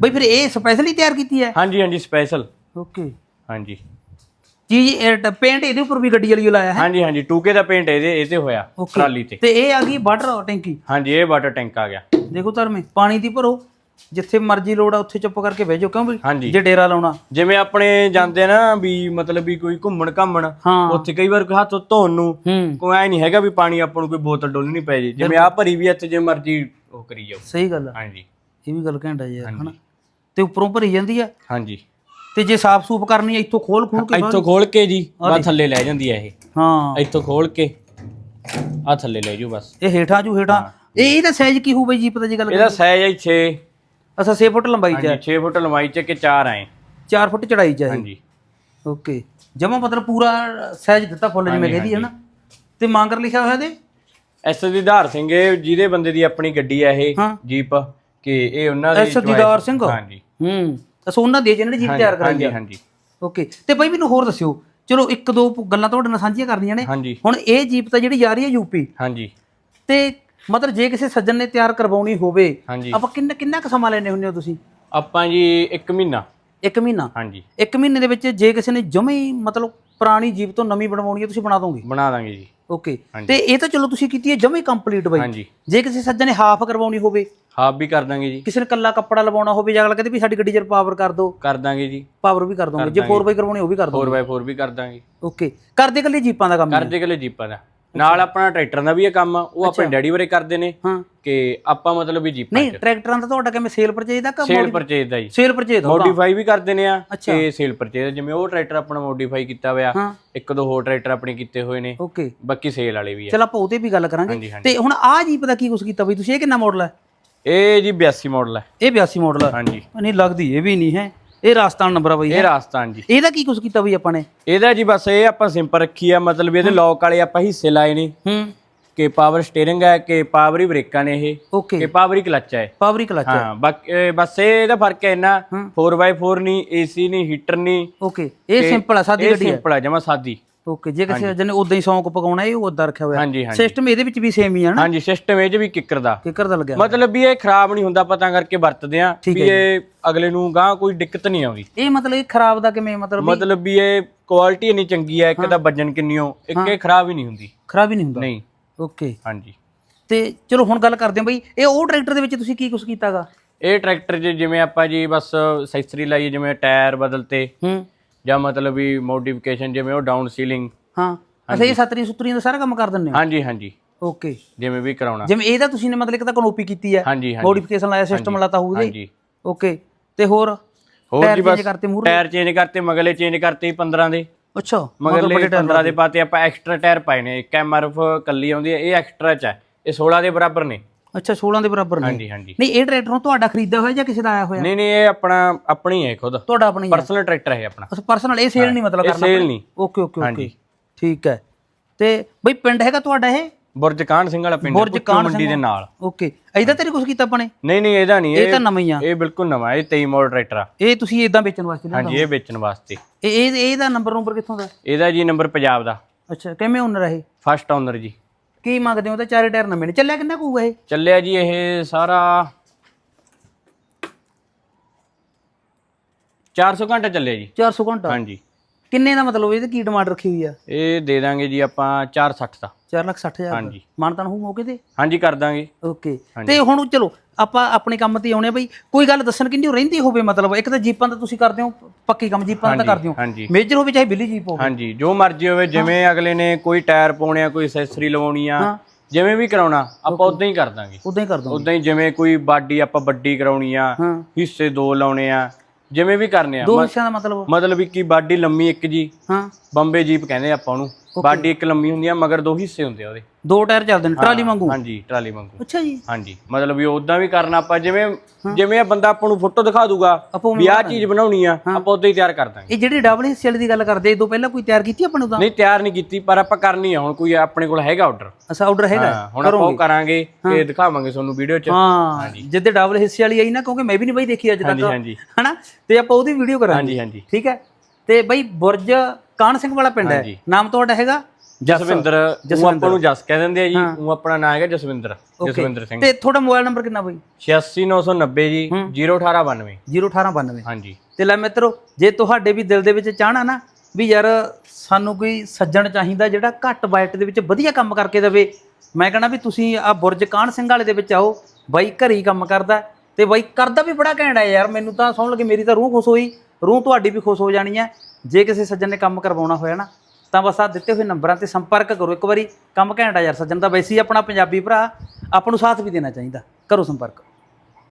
ਬਈ ਫਿਰ ਇਹ ਸਪੈਸ਼ਲੀ ਤਿਆਰ ਕੀਤੀ ਹੈ? ਹਾਂਜੀ ਹਾਂਜੀ ਸਪੈਸ਼ਲ ਓਕੇ। ਹਾਂਜੀ। ਚੀਜ਼ ਇਹ ਪੇਂਟ ਇਹਦੇ ਉੱਪਰ ਵੀ ਗੱਡੀ ਵਾਲੀ ਲਾਇਆ ਹੈ। ਹਾਂਜੀ ਹਾਂਜੀ 2K ਦਾ ਪੇਂਟ ਇਹਦੇ ਇਹਦੇ ਹੋਇਆ ਟਰਾਲੀ ਤੇ। ਤੇ ਇਹ ਆ ਗਈ ਵਾਟਰ ਟੈਂਕੀ ਹਾਂਜੀ ਇਹ ਵਾਟਰ ਟੈਂਕ ਆ ਗਿਆ। ਦੇਖੋ ਧਰਮੇ ਪਾਣੀ ਦੀ ਭਰੋ ਜਿੱਥੇ ਮਰਜ਼ੀ ਲੋੜ ਆ ਉੱਥੇ ਚੁੱਪ ਕਰਕੇ ਬਹਿ ਜਾਓ ਕਿਉਂ ਵੀ ਜੇ ਡੇਰਾ ਲਾਉਣਾ। ਜਿਵੇਂ ਆਪਣੇ ਜਾਂਦੇ ਨਾ ਵੀ ਮਤਲਬ ਵੀ ਕੋਈ ਘੁੰਮਣ ਘਾਮਣ ਉੱਥੇ ਕਈ ਵਾਰ ਹੱਥ ਧੋਣ ਨੂੰ ਕੋਈ ਐ ਨਹੀਂ ਹੈਗਾ ਵੀ ਪਾਣੀ ਆਪਾਂ ਨੂੰ ਕੋਈ ਬੋਤਲ ਡੋਲਣੀ ਪੈ ਜੇ। ਜਿਵੇਂ ਆ ਭਰੀ ਵੀ ਇੱਥੇ ਜੇ ਮਰਜ਼ੀ ਉਹ ਕਰੀ ਜਾਓ। ਸਹੀ ਗੱਲ ਆ। ਹਾਂਜੀ। ਇਹ ਵੀ ਗੱਲ ਘੈਂਟਾ ਯਾਰ ਹਨਾ ਤੇ ਉੱਪਰੋਂ ਭਰੀ ਜਾਂਦੀ ਆ? ਹਾਂਜੀ। ਤੇ ਜੇ ਸਾਫ਼ ਸੂਫ ਕਰਨੀ ਆ ਇੱਥੋਂ ਖੋਲ ਖੋਲ ਕੇ ਇੱਥੋਂ ਖੋਲ ਕੇ ਜੀ ਬਸ ਥੱਲੇ ਲੈ ਜਾਂਦੀ ਆ ਇਹ। ਹਾਂ। ਇੱਥੋਂ ਖੋਲ ਕੇ ਆ ਥੱਲੇ ਲੈ ਜਾਓ ਬਸ। ਇਹ ਹੇਠਾਂ ਜੂ ਹੇਠਾਂ। ਇਹ ਇਹਦਾ ਸਾਈਜ਼ ਕੀ ਹੋਊ ਬਈ ਜੀਪ ਦਾ ਜੇ ਗੱਲ ਇਹਦਾ ਸਾਈਜ਼ ਹੈ 6 ਅੱਛਾ 6 ਫੁੱਟ ਲੰਬਾਈ ਚ ਹਾਂਜੀ 6 ਫੁੱਟ ਲੰਬਾਈ ਚ ਕਿ 4 ਆਏ 4 ਫੁੱਟ ਚੜਾਈ ਚ ਹੈ ਹਾਂਜੀ। ਓਕੇ। ਜਮਾ ਮਤਲਬ ਪੂਰਾ ਸਾਈਜ਼ ਦਿੱਤਾ ਫੁੱਲ ਜਿਵੇਂ ਕਹਿੰਦੀ ਹੈ ਨਾ ਤੇ ਮਾਂਗਰ ਲਿਖਿਆ ਹੋਇਆ ਦੇ ਐਸ ਦੀ ਧਾਰ ਸਿੰਘ ਇਹ ਜਿਹਦੇ ਬੰਦੇ ਦੀ ਆਪਣੀ ਗੱਡੀ ਆ ਇਹ ਹਾਂ। ਜੀਪ ਕਿ ਇਹ ਉਹਨਾਂ ਦੇ ਐਸ ਦੀਦਾਰ ਸਿੰਘ? ਹਾਂਜੀ। ਹੂੰ। ਅਸੋ ਉਹਨਾਂ ਦੇ ਜਿਹਨਾਂ ਨੇ ਜੀਪ ਤਿਆਰ ਕਰਾਈ ਹਾਂਜੀ ਆ। ਹਾਂਜੀ। ਓਕੇ ਤੇ ਬਾਈ ਮੈਨੂੰ ਹੋਰ ਦੱਸਿਓ ਚਲੋ ਇੱਕ ਦੋ ਗੱਲਾਂ ਤੁਹਾਡੇ ਨਾਲ ਸਾਂਝੀਆਂ ਕਰਨੀਆਂ ਨੇ। ਹੁਣ ਇਹ ਜੀਪ ਤਾਂ ਜਿਹੜੀ ਜਾ ਰਹੀ ਹੈ ਯੂਪੀ ਹਾਂਜੀ। ਤੇ ਮਤਲਬ ਜੇ ਕਿਸੇ ਸੱਜਣ ਨੇ ਤਿਆਰ ਕਰਵਾਉਣੀ ਹੋਵੇ ਆਪਾਂ ਕਿੰਨਾ ਕਿੰਨਾ ਕੁ ਸਮਾਂ ਲੈਣੇ ਹੁੰਦੇ ਹੋ ਤੁਸੀਂ? ਆਪਾਂ ਜੀ 1 ਮਹੀਨਾ। ਇੱਕ ਮਹੀਨਾ? ਹਾਂਜੀ। ਇੱਕ ਮਹੀਨੇ ਦੇ ਵਿੱਚ ਜੇ ਕਿਸੇ ਨੇ ਜਮੇ ਮਤਲਬ ਪੁਰਾਣੀ ਜੀਪ ਤੋਂ ਨਵੀਂ ਬਣਵਾਉਣੀ ਹੈ ਤੁਸੀਂ ਬਣਾ ਦੋਗੇ? ਬਣਾ ਦਾਂਗੇ ਜੀ। ਓਕੇ। ਤੇ ਇਹ ਤਾਂ ਚਲੋ ਤੁਸੀਂ ਕੀਤੀ ਹੈ ਜਮੇ ਕੰਪਲੀਟ ਬਾਈ। ਹਾਂਜੀ। ਜੇ ਕਿਸੇ ਸੱਜਣ ਨੇ ਹਾਫ ਕਰਵਾਉਣੀ ਹੋਵੇ। ਹਾਫ ਵੀ ਕਰ ਦਾਂਗੇ ਜੀ। ਕਿਸੇ ਨੇ ਕੱਲਾ ਕੱਪੜਾ ਲਵਾਉਣਾ ਹੋਵੇ ਜਾਂ ਅਗਲਾ ਕਹਿੰਦੇ ਵੀ ਸਾਡੀ ਗੱਡੀ 'ਚ ਪਾਵਰ ਕਰ ਦਿਓ ਕਰ ਦਾਂਗੇ ਜੀ। ਪਾਵਰ ਵੀ ਕਰ ਦੋਗੇ। ਜੇ 4x ਕਰਵਾਉਣੀ ਉਹ ਵੀ ਕਰ ਦੋਗੇ। 4x4 ਵੀ ਕਰ ਦਾਂਗੇ। ਓਕੇ ਕਰਦੇ ਕੱਲੇ ਜੀਪਾਂ ਦਾ ਕੰਮ ਕਰਦੇ ਗਲੇ ਜੀਪਾਂ ਦਾ। ਨਾਲ ਆਪਣਾ ਟਰੈਕਟਰ ਦਾ ਵੀ ਇਹ ਕੰਮ ਆ ਉਹ ਆਪਣੇ ਡੈਡੀ ਬਾਰੇ ਕਰਦੇ ਨੇ ਹਾਂ। ਕਿ ਆਪਾਂ ਮਤਲਬ ਵੀ ਜੀਪਾਂ ਨਹੀਂ ਟਰੈਕਟਰਾਂ ਦਾ ਤੁਹਾਡਾ ਕਿਵੇਂ ਸੇਲ ਪਰਚੇਜ ਦਾ ਕੰਮ ਸੇਲ ਪਰਚੇਜ ਦਾ ਜੀ। ਸੇਲ ਪਰਚੇਜ ਦਾ ਮੋਡੀਫਾਈ ਵੀ ਕਰਦੇ ਨੇ ਆ ਤੇ ਸੇਲ ਪਰਚੇਜ ਜਿਵੇਂ ਉਹ ਟਰੈਕਟਰ ਆਪਣਾ ਮੋਡੀਫਾਈ ਕੀਤਾ ਹੋਇਆ ਇੱਕ ਦੋ ਹੋਰ ਟਰੈਕਟਰ ਆਪਣੇ ਕੀਤੇ ਹੋਏ ਨੇ ਓਕੇ। ਬਾਕੀ ਸੇਲ ਵਾਲੇ ਵੀ ਆ। ਚਲ ਆਪਾਂ ਉਹਤੇ ਵੀ ਗੱਲ ਕਰਾਂਗੇ। ਤੇ ਹੁਣ ਆਹ ਜੀਪ ਦਾ ਕੀ ਕੁਛ ਕੀਤਾ ਬਈ? ਤੁਸੀਂ ਇਹ ਕਿੰਨਾ ਮਾਡਲ ਹੈ ਇਹ ਜੀ 82 ਮਾਡਲ ਹੈ ਇਹ 82 ਮਾਡਲ ਹੈ ਹਾਂਜੀ। ਨਹੀਂ ਲੱਗਦੀ ਇਹ ਵੀ ਨਹੀਂ ਹੈ। ਇਹ ਰਾਜਸਥਾਨ ਨੰਬਰ ਆ ਬਈ ਇਹ ਰਾਜਸਥਾਨ ਜੀ। ਇਹਦਾ ਕੀ ਕੁਛ ਕੀਤਾ ਬਈ ਆਪਾਂ ਨੇ? ਇਹਦਾ ਜੀ ਬਸ ਇਹ ਆਪਾਂ ਸਿੰਪਲ ਰੱਖੀ ਆ ਮਤਲਬ ਇਹਦੇ ਲੌਕ ਵਾਲੇ ਆਪਾਂ ਹਿੱਸੇ ਲਾਏ ਨੇ। ਹੂੰ। ਕਿ ਪਾਵਰ ਸਟੀਅਰਿੰਗ ਹੈ ਕਿ ਪਾਵਰ ਹੀ ਬ੍ਰੇਕਾਂ ਨੇ ਇਹ। ਓਕੇ। ਕਿ ਪਾਵਰ ਹੀ ਕਲੱਚ ਹੈ ਪਾਵਰੀ ਕਲਚ ਹਾਂ ਬਾਕੀ ਇਹ ਬਸ ਇਹ ਇਹਦਾ ਫ਼ਰਕ ਹੈ ਇੰਨਾ। 4x4 ਨਹੀਂ ਏਸੀ ਨਹੀਂ ਹੀਟਰ ਨਹੀਂ ਓਕੇ। ਇਹ ਸਿੰਪਲ ਆ ਸਾਦੀ ਗੱਡੀ ਹੈ ਸਿੰਪਲ ਹੈ ਜਮਾ ਸਾਦੀ। ਓਕੇ ਜੇ ਕਿਸੇ ਜਣੇ ਉਦਾਂ ਹੀ ਸ਼ੌਂਕ ਪਕਾਉਣਾ ਇਹ ਉਦਾਂ ਰੱਖਿਆ ਹੋਇਆ। ਹਾਂਜੀ ਸਿਸਟਮ ਇਹਦੇ ਵਿੱਚ ਵੀ ਸੇਮ ਹੀ ਆ ਨਾ? ਹਾਂਜੀ ਸਿਸਟਮ ਇਹ 'ਚ ਵੀ ਕਿੱਕਰ ਦਾ। ਕਿੱਕਰ ਦਾ ਲੱਗਿਆ ਮਤਲਬ ਵੀ ਇਹ ਖਰਾਬ ਨਹੀਂ ਹੁੰਦਾ ਪਤਾ ਕਰਕੇ ਵਰਤਦੇ ਆ ਵੀ ਇਹ ਅਗਲੇ ਨੂੰ ਗਾਂ ਕੋਈ ਦਿੱਕਤ ਨਹੀਂ ਆਉਂਦੀ। ਇਹ ਮਤਲਬ ਇਹ ਖਰਾਬ ਦਾ ਕਿਵੇਂ ਮਤਲਬ ਵੀ ਮਤਲਬ ਵੀ ਇਹ ਕੁਆਲਿਟੀ ਇੰਨੀ ਚੰਗੀ ਹੈ ਇੱਕ ਤਾਂ ਵਜਨ ਕਿੰਨੀਓ ਇੱਕ ਇਹ ਖਰਾਬ ਹੀ ਨਹੀਂ ਹੁੰਦੀ। ਖਰਾਬ ਹੀ ਨਹੀਂ ਹੁੰਦਾ? ਨਹੀਂ। ਓਕੇ। ਹਾਂਜੀ। ਤੇ ਚਲੋ ਹੁਣ ਗੱਲ ਕਰਦੇ ਹਾਂ ਬਈ ਇਹ ਉਹ ਟਰੈਕਟਰ ਦੇ ਵਿੱਚ ਤੁਸੀਂ ਕੀ ਕੁਛ ਕੀਤਾਗਾ? ਇਹ ਟਰੈਕਟਰ 'ਚ ਜਿਵੇਂ ਆਪਾਂ ਜੀ ਬਸ ਸੈਸਰੀ ਲਾਈ ਜਿਵੇਂ ਟਾਇਰ ਬਦਲਤੇ। ਹੂੰ। ਜਾਂ ਮਤਲਬ ਵੀ ਮੋਡੀਫਿਕੇਸ਼ਨ ਜਿਵੇਂ ਉਹ ਡਾਊਨ ਸੀਲਿੰਗ ਹਾਂ ਅੱਛਾ ਇਹ ਸਤਰੀ ਸੁਤਰੀਆਂ ਦਾ ਸਾਰਾ ਕੰਮ ਕਰ ਦਿੰਦੇ ਹੋ? ਹਾਂਜੀ ਹਾਂਜੀ। ਓਕੇ ਜਿਵੇਂ ਵੀ ਕਰਾਉਣਾ। ਜਿਵੇਂ ਇਹਦਾ ਤੁਸੀਂ ਨੇ ਮਤਲਬ ਇੱਕ ਤਾਂ ਕਨੋਪੀ ਕੀਤੀ ਹੈ। ਹਾਂਜੀ ਹਾਂਜੀ। ਮੋਡੀਫਿਕੇਸ਼ਨ ਲਾਇਆ ਸਿਸਟਮ ਲਾਤਾ ਹੋਊ ਹਾਂਜੀ। ਓਕੇ ਤੇ ਹੋਰ? ਹੋਰ ਜੀ ਬਸ ਟਾਇਰ ਚੇਂਜ ਕਰਤੇ ਮਗਲੇ ਚੇਂਜ ਕਰਤੇ 15 ਦੇ। ਅੱਛਾ ਮਗਰਲੇ 15 ਦੇ ਪਾਤੇ ਆਪਾਂ ਐਕਸਟਰਾ ਟਾਇਰ ਪਾਏ ਨੇ। ਇੱਕ ਐਮਆਰਐਫ ਕੱਲੀ ਆਉਂਦੀ ਹੈ ਇਹ ਐਕਸਟਰਾ ਚ ਹੈ। ਇਹ 16 ਦੇ ਬਰਾਬਰ ਨੇ। ਅੱਛਾ 16 ਦੇ ਬਰਾਬਰ ਨੇ? ਹਾਂਜੀ ਹਾਂਜੀ। ਨਹੀਂ ਇਹ ਟਰੈਕਟਰ ਤੁਹਾਡਾ ਖਰੀਦਿਆ ਹੋਇਆ ਜਾਂ ਕਿਸੇ ਦਾ ਆਇਆ ਹੋਇਆ? ਨਹੀਂ ਨਹੀਂ ਇਹ ਆਪਣਾ ਆਪਣੀ ਹੈ ਖੁਦ। ਤੁਹਾਡਾ ਆਪਣੀ ਹੈ। ਪਰਸਨਲ ਟਰੈਕਟਰ ਹੈ ਆਪਣਾ। ਅੱਛਾ ਪਰਸਨਲ ਇਹ ਸੇਲ ਨਹੀਂ ਮਤਲਬ ਕਰਨਾ ਸੇਲ ਨਹੀਂ। ਓਕੇ ਓਕੇ ਓਕੇ ਠੀਕ ਹੈ। ਤੇ ਬਈ ਪਿੰਡ ਹੈਗਾ ਤੁਹਾਡਾ ਇਹ? ਬੁਰਜ ਕਾਹਨ ਸਿੰਘ ਵਾਲਾ ਪਿੰਡ ਬੁਰਜ ਕਾਹਨ ਮੰਡੀ ਦੇ ਨਾਲ। ਓਕੇ ਇਹਦਾ ਤੇਰੇ ਕੁਝ ਕੀਤਾ ਆਪਾਂ ਨੇ? ਨਹੀਂ ਨਹੀਂ ਇਹਦਾ ਨਹੀਂ ਇਹ ਤਾਂ ਨਵਾਂ ਹੀ ਆ। ਇਹ ਬਿਲਕੁਲ ਨਵਾਂ ਇਹ 23 ਮਾਡਲ ਟਰੈਕਟਰ ਆ। ਇਹ ਤੁਸੀਂ ਇਦਾਂ ਵੇਚਣ ਵਾਸਤੇ ਹਾਂਜੀ ਇਹ ਵੇਚਣ ਵਾਸਤੇ। ਇਹ ਇਹ ਇਹਦਾ ਨੰਬਰ ਨੰਬਰ ਕਿੱਥੋਂ ਦਾ? ਇਹਦਾ ਜੀ ਨੰਬਰ ਪੰਜਾਬ ਦਾ। ਅੱਛਾ ਕਿਵੇਂ ਓਨਰ ਇਹ? ਫਸਟ ਓਨਰ ਜੀ। ਕੀ ਮੰਗਦੇ ਹੋ? ਤਾਂ ਚਾਰੇ ਟਾਇਰ ਨਵੇਂ ਨੇ। ਚੱਲਿਆ ਕਿੰਨਾ ਕੂਗਾ ਇਹ? ਚੱਲਿਆ ਜੀ ਇਹ ਸਾਰਾ 400 ਘੰਟਾ ਚੱਲਿਆ ਜੀ। 400 ਘੰਟਾ? ਹਾਂਜੀ। ਕਿੰਨੇ ਦਾ ਮਤਲਬ ਇਹਦੀ ਕੀ ਡਿਮਾਂਡ ਰੱਖੀ ਹੋਈ ਆ? ਇਹ ਦੇ ਦਾਂਗੇ ਜੀ ਆਪਾਂ 460 ਦਾ। 460000 ਹਾਂਜੀ। ਮਾਨਤਾਨ ਹੋਊ ਮੌਕੇ ਤੇ? ਹਾਂਜੀ ਕਰ ਦਾਂਗੇ। ਓਕੇ। ਤੇ ਹੁਣ ਚਲੋ ਆਪਾਂ ਆਪਣੇ ਕੰਮ ਤੇ ਆਉਣੇ ਆ ਬਈ। ਕੋਈ ਗੱਲ ਦੱਸਣ ਕਿੰਨੀ ਰਹਿੰਦੀ ਹੋਵੇ ਮਤਲਬ ਇੱਕ ਤਾਂ ਜੀਪਾਂ ਦਾ ਤੁਸੀਂ ਕਰਦੇ ਹੋ ਪੱਕੀ ਕੰਮ ਜੀਪਾਂ ਦਾ ਕਰਦੇ ਹੋ। ਮੇਜਰ ਹੋਵੇ ਚਾਹੇ ਬਿੱਲੀ ਜੀਪ ਹੋਵੇ। ਹਾਂਜੀ ਜੋ ਮਰਜ਼ੀ ਹੋਵੇ ਜਿਵੇਂ ਅਗਲੇ ਨੇ ਕੋਈ ਟਾਇਰ ਪਾਉਣੇ ਆ ਕੋਈ ਐਕਸੈਸਰੀ ਲਵਾਉਣੀ ਆ। ਜਿਵੇਂ ਵੀ ਕਰਾਉਣਾ ਆਪਾਂ ਉਦਾਂ ਹੀ ਕਰ ਦਾਂਗੇ। ਉਦਾਂ ਹੀ ਕਰ ਦੋ ਉਦਾਂ ਹੀ ਜਿਵੇਂ ਕੋਈ ਬਾਡੀ ਆਪਾਂ ਵੱਡੀ ਕਰਾਉਣੀ ਆ ਹਿੱਸੇ ਦੋ ਲਾਉਣੇ ਆ ਜਿਵੇਂ ਵੀ ਕਰਨੇ ਆ। ਦੋ ਹਿੱਸਿਆਂ ਦਾ ਮਤਲਬ? ਮਤਲਬ ਕੀ ਬਾਡੀ ਲੰਮੀ ਇੱਕ ਜੀ। ਹਾਂ। ਬੰਬੇ ਜੀਪ ਕਹਿੰਦੇ ਆਪਾਂ ਉਹਨੂੰ। ਬਾਡੀ ਇੱਕ ਲੰਮੀ ਹੁੰਦੀ ਆ ਮਗਰ ਦੋ ਹਿੱਸੇ ਹੁੰਦੇ ਆ ਉਹਦੇ। ਦੋ ਟਾਇਰ ਚੱਲਦੇ ਨੇ ਟਰਾਲੀ ਵਾਂਗੂ? ਹਾਂਜੀ ਟਰਾਲੀ ਵਾਂਗੂ। ਅੱਛਾ ਜੀ। ਹਾਂਜੀ ਮਤਲਬ ਵੀ ਉਦਾਂ ਵੀ ਕਰਨਾ ਆਪਾਂ ਜਿਵੇਂ ਜਿਵੇਂ ਇਹ ਬੰਦਾ ਆਪਾਂ ਨੂੰ ਫੋਟੋ ਦਿਖਾ ਦੂਗਾ ਵੀ ਆਹ ਚੀਜ਼ ਬਣਾਉਣੀ ਆ ਆਪਾਂ ਉਦਾਂ ਹੀ ਤਿਆਰ ਕਰ ਦਾਂਗੇ। ਇਹ ਜਿਹੜੀ ਡਬਲ ਹਿੱਸੇ ਵਾਲੀ ਦੀ ਗੱਲ ਕਰਦੇ ਇਹ ਤੋਂ ਪਹਿਲਾਂ ਕੋਈ ਤਿਆਰ ਕੀਤੀ ਆਪਾਂ ਨੂੰ ਤਾਂ ਨਹੀਂ ਤਿਆਰ ਨਹੀਂ ਕੀਤੀ ਪਰ ਆਪਾਂ ਕਰਨੀ ਆ ਹੁਣ ਕੋਈ ਆਪਣੇ ਕੋਲ ਹੈਗਾ ਆਰਡਰ ਅੱਛਾ ਆਰਡਰ ਹੈਗਾ ਹੁਣ ਆਪਾਂ ਉਹ ਕਰਾਂਗੇ। ਤੇ ਦਿਖਾਵਾਂਗੇ ਤੁਹਾਨੂੰ ਵੀਡੀਓ 'ਚ। ਹਾਂ ਜਿੱਦੇ ਡਬਲ ਹਿੱਸੇ ਵਾਲੀ ਆਈ ਨਾ ਕਿਉਂਕਿ ਮੈਂ ਵੀ ਨਹੀਂ ਬਈ ਦੇਖੀ ਅੱਜ ਹਾਂਜੀ ਤੱਕ। ਹਾਂਜੀ ਹਨਾ? ਤੇ ਆਪਾਂ ਉਹਦੀ ਵੀਡੀਓ ਕਰਾਂਗੇ। ਹਾਂਜੀ ਹਾਂਜੀ। ਠੀਕ ਹੈ? ਤੇ ਬਈ ਬੁਰਜ ਕਾਨ ਸਿੰਘ ਵਾਲਾ ਪਿੰਡ ਹੈ? ਹਾਂਜੀ। ਨਾਮ ਤੁਹਾਡਾ ਹੈਗਾ? ਜਸਵਿੰਦਰ। ਉਹ ਆਪਾਂ ਨੂੰ ਜਸ ਕਹਿ ਦਿੰਦੇ ਆ ਜੀ। ਉਹ ਆਪਣਾ ਨਾਮ ਹੈਗਾ ਜਸਵਿੰਦਰ ਜਸਵਿੰਦਰ ਸਿੰਘ। ਤੇ ਤੁਹਾਡਾ ਮੋਬਾਈਲ ਨੰਬਰ ਕਿੰਨਾ ਬਈ? 86990 ਜੀ 01892 01892 ਹਾਂਜੀ। ਤੇ ਲੈ ਮਿੱਤਰੋ ਜੇ ਤੁਹਾਡੇ ਵੀ ਦਿਲ ਦੇ ਵਿੱਚ ਚਾਹਣਾ ਨਾ ਵੀ ਯਾਰ ਸਾਨੂੰ ਕੋਈ ਸੱਜਣ ਚਾਹੀਦਾ ਜਿਹੜਾ ਘੱਟ ਬਾਈਟ ਦੇ ਵਿੱਚ ਵਧੀਆ ਕੰਮ ਕਰਕੇ ਦੇਵੇ ਮੈਂ ਕਹਣਾ ਵੀ ਤੁਸੀਂ ਆ ਬੁਰਜ ਕਾਨ ਸਿੰਘ ਵਾਲੇ ਦੇ ਵਿੱਚ ਆਓ ਬਾਈ ਘਰੇ ਕੰਮ ਕਰਦਾ ਤੇ ਬਾਈ ਕਰਦਾ ਵੀ ਬੜਾ ਘੈਂਟ ਹੈ ਯਾਰ ਮੈਨੂੰ ਤਾਂ ਸੁਣ ਲਗੇ ਮੇਰੀ ਤਾਂ ਰੂਹ ਖੁਸ਼ ਹੋਈ ਰੂਹ ਤੁਹਾਡੀ ਵੀ ਖੁਸ਼ ਹੋ ਜਾਣੀ ਹੈ। ਜੇ ਕਿਸੇ ਸੱਜਣ ਨੇ ਕੰਮ ਕਰਵਾਉਣਾ ਹੋਇਆ ਨਾ, ਤਾਂ ਬਸ ਆ ਦਿੱਤੇ ਹੋਏ ਨੰਬਰਾਂ ਤੇ ਸੰਪਰਕ ਕਰੋ। ਇੱਕ ਵਾਰੀ ਕੰਮ ਘੈਂਟ ਯਾਰ ਸੱਜਣ ਦਾ, ਵੈਸੇ ਹੀ ਆਪਣਾ ਪੰਜਾਬੀ ਭਰਾ, ਆਪਾਂ ਨੂੰ ਸਾਥ ਵੀ ਦੇਣਾ ਚਾਹੀਦਾ। ਕਰੋ ਸੰਪਰਕ।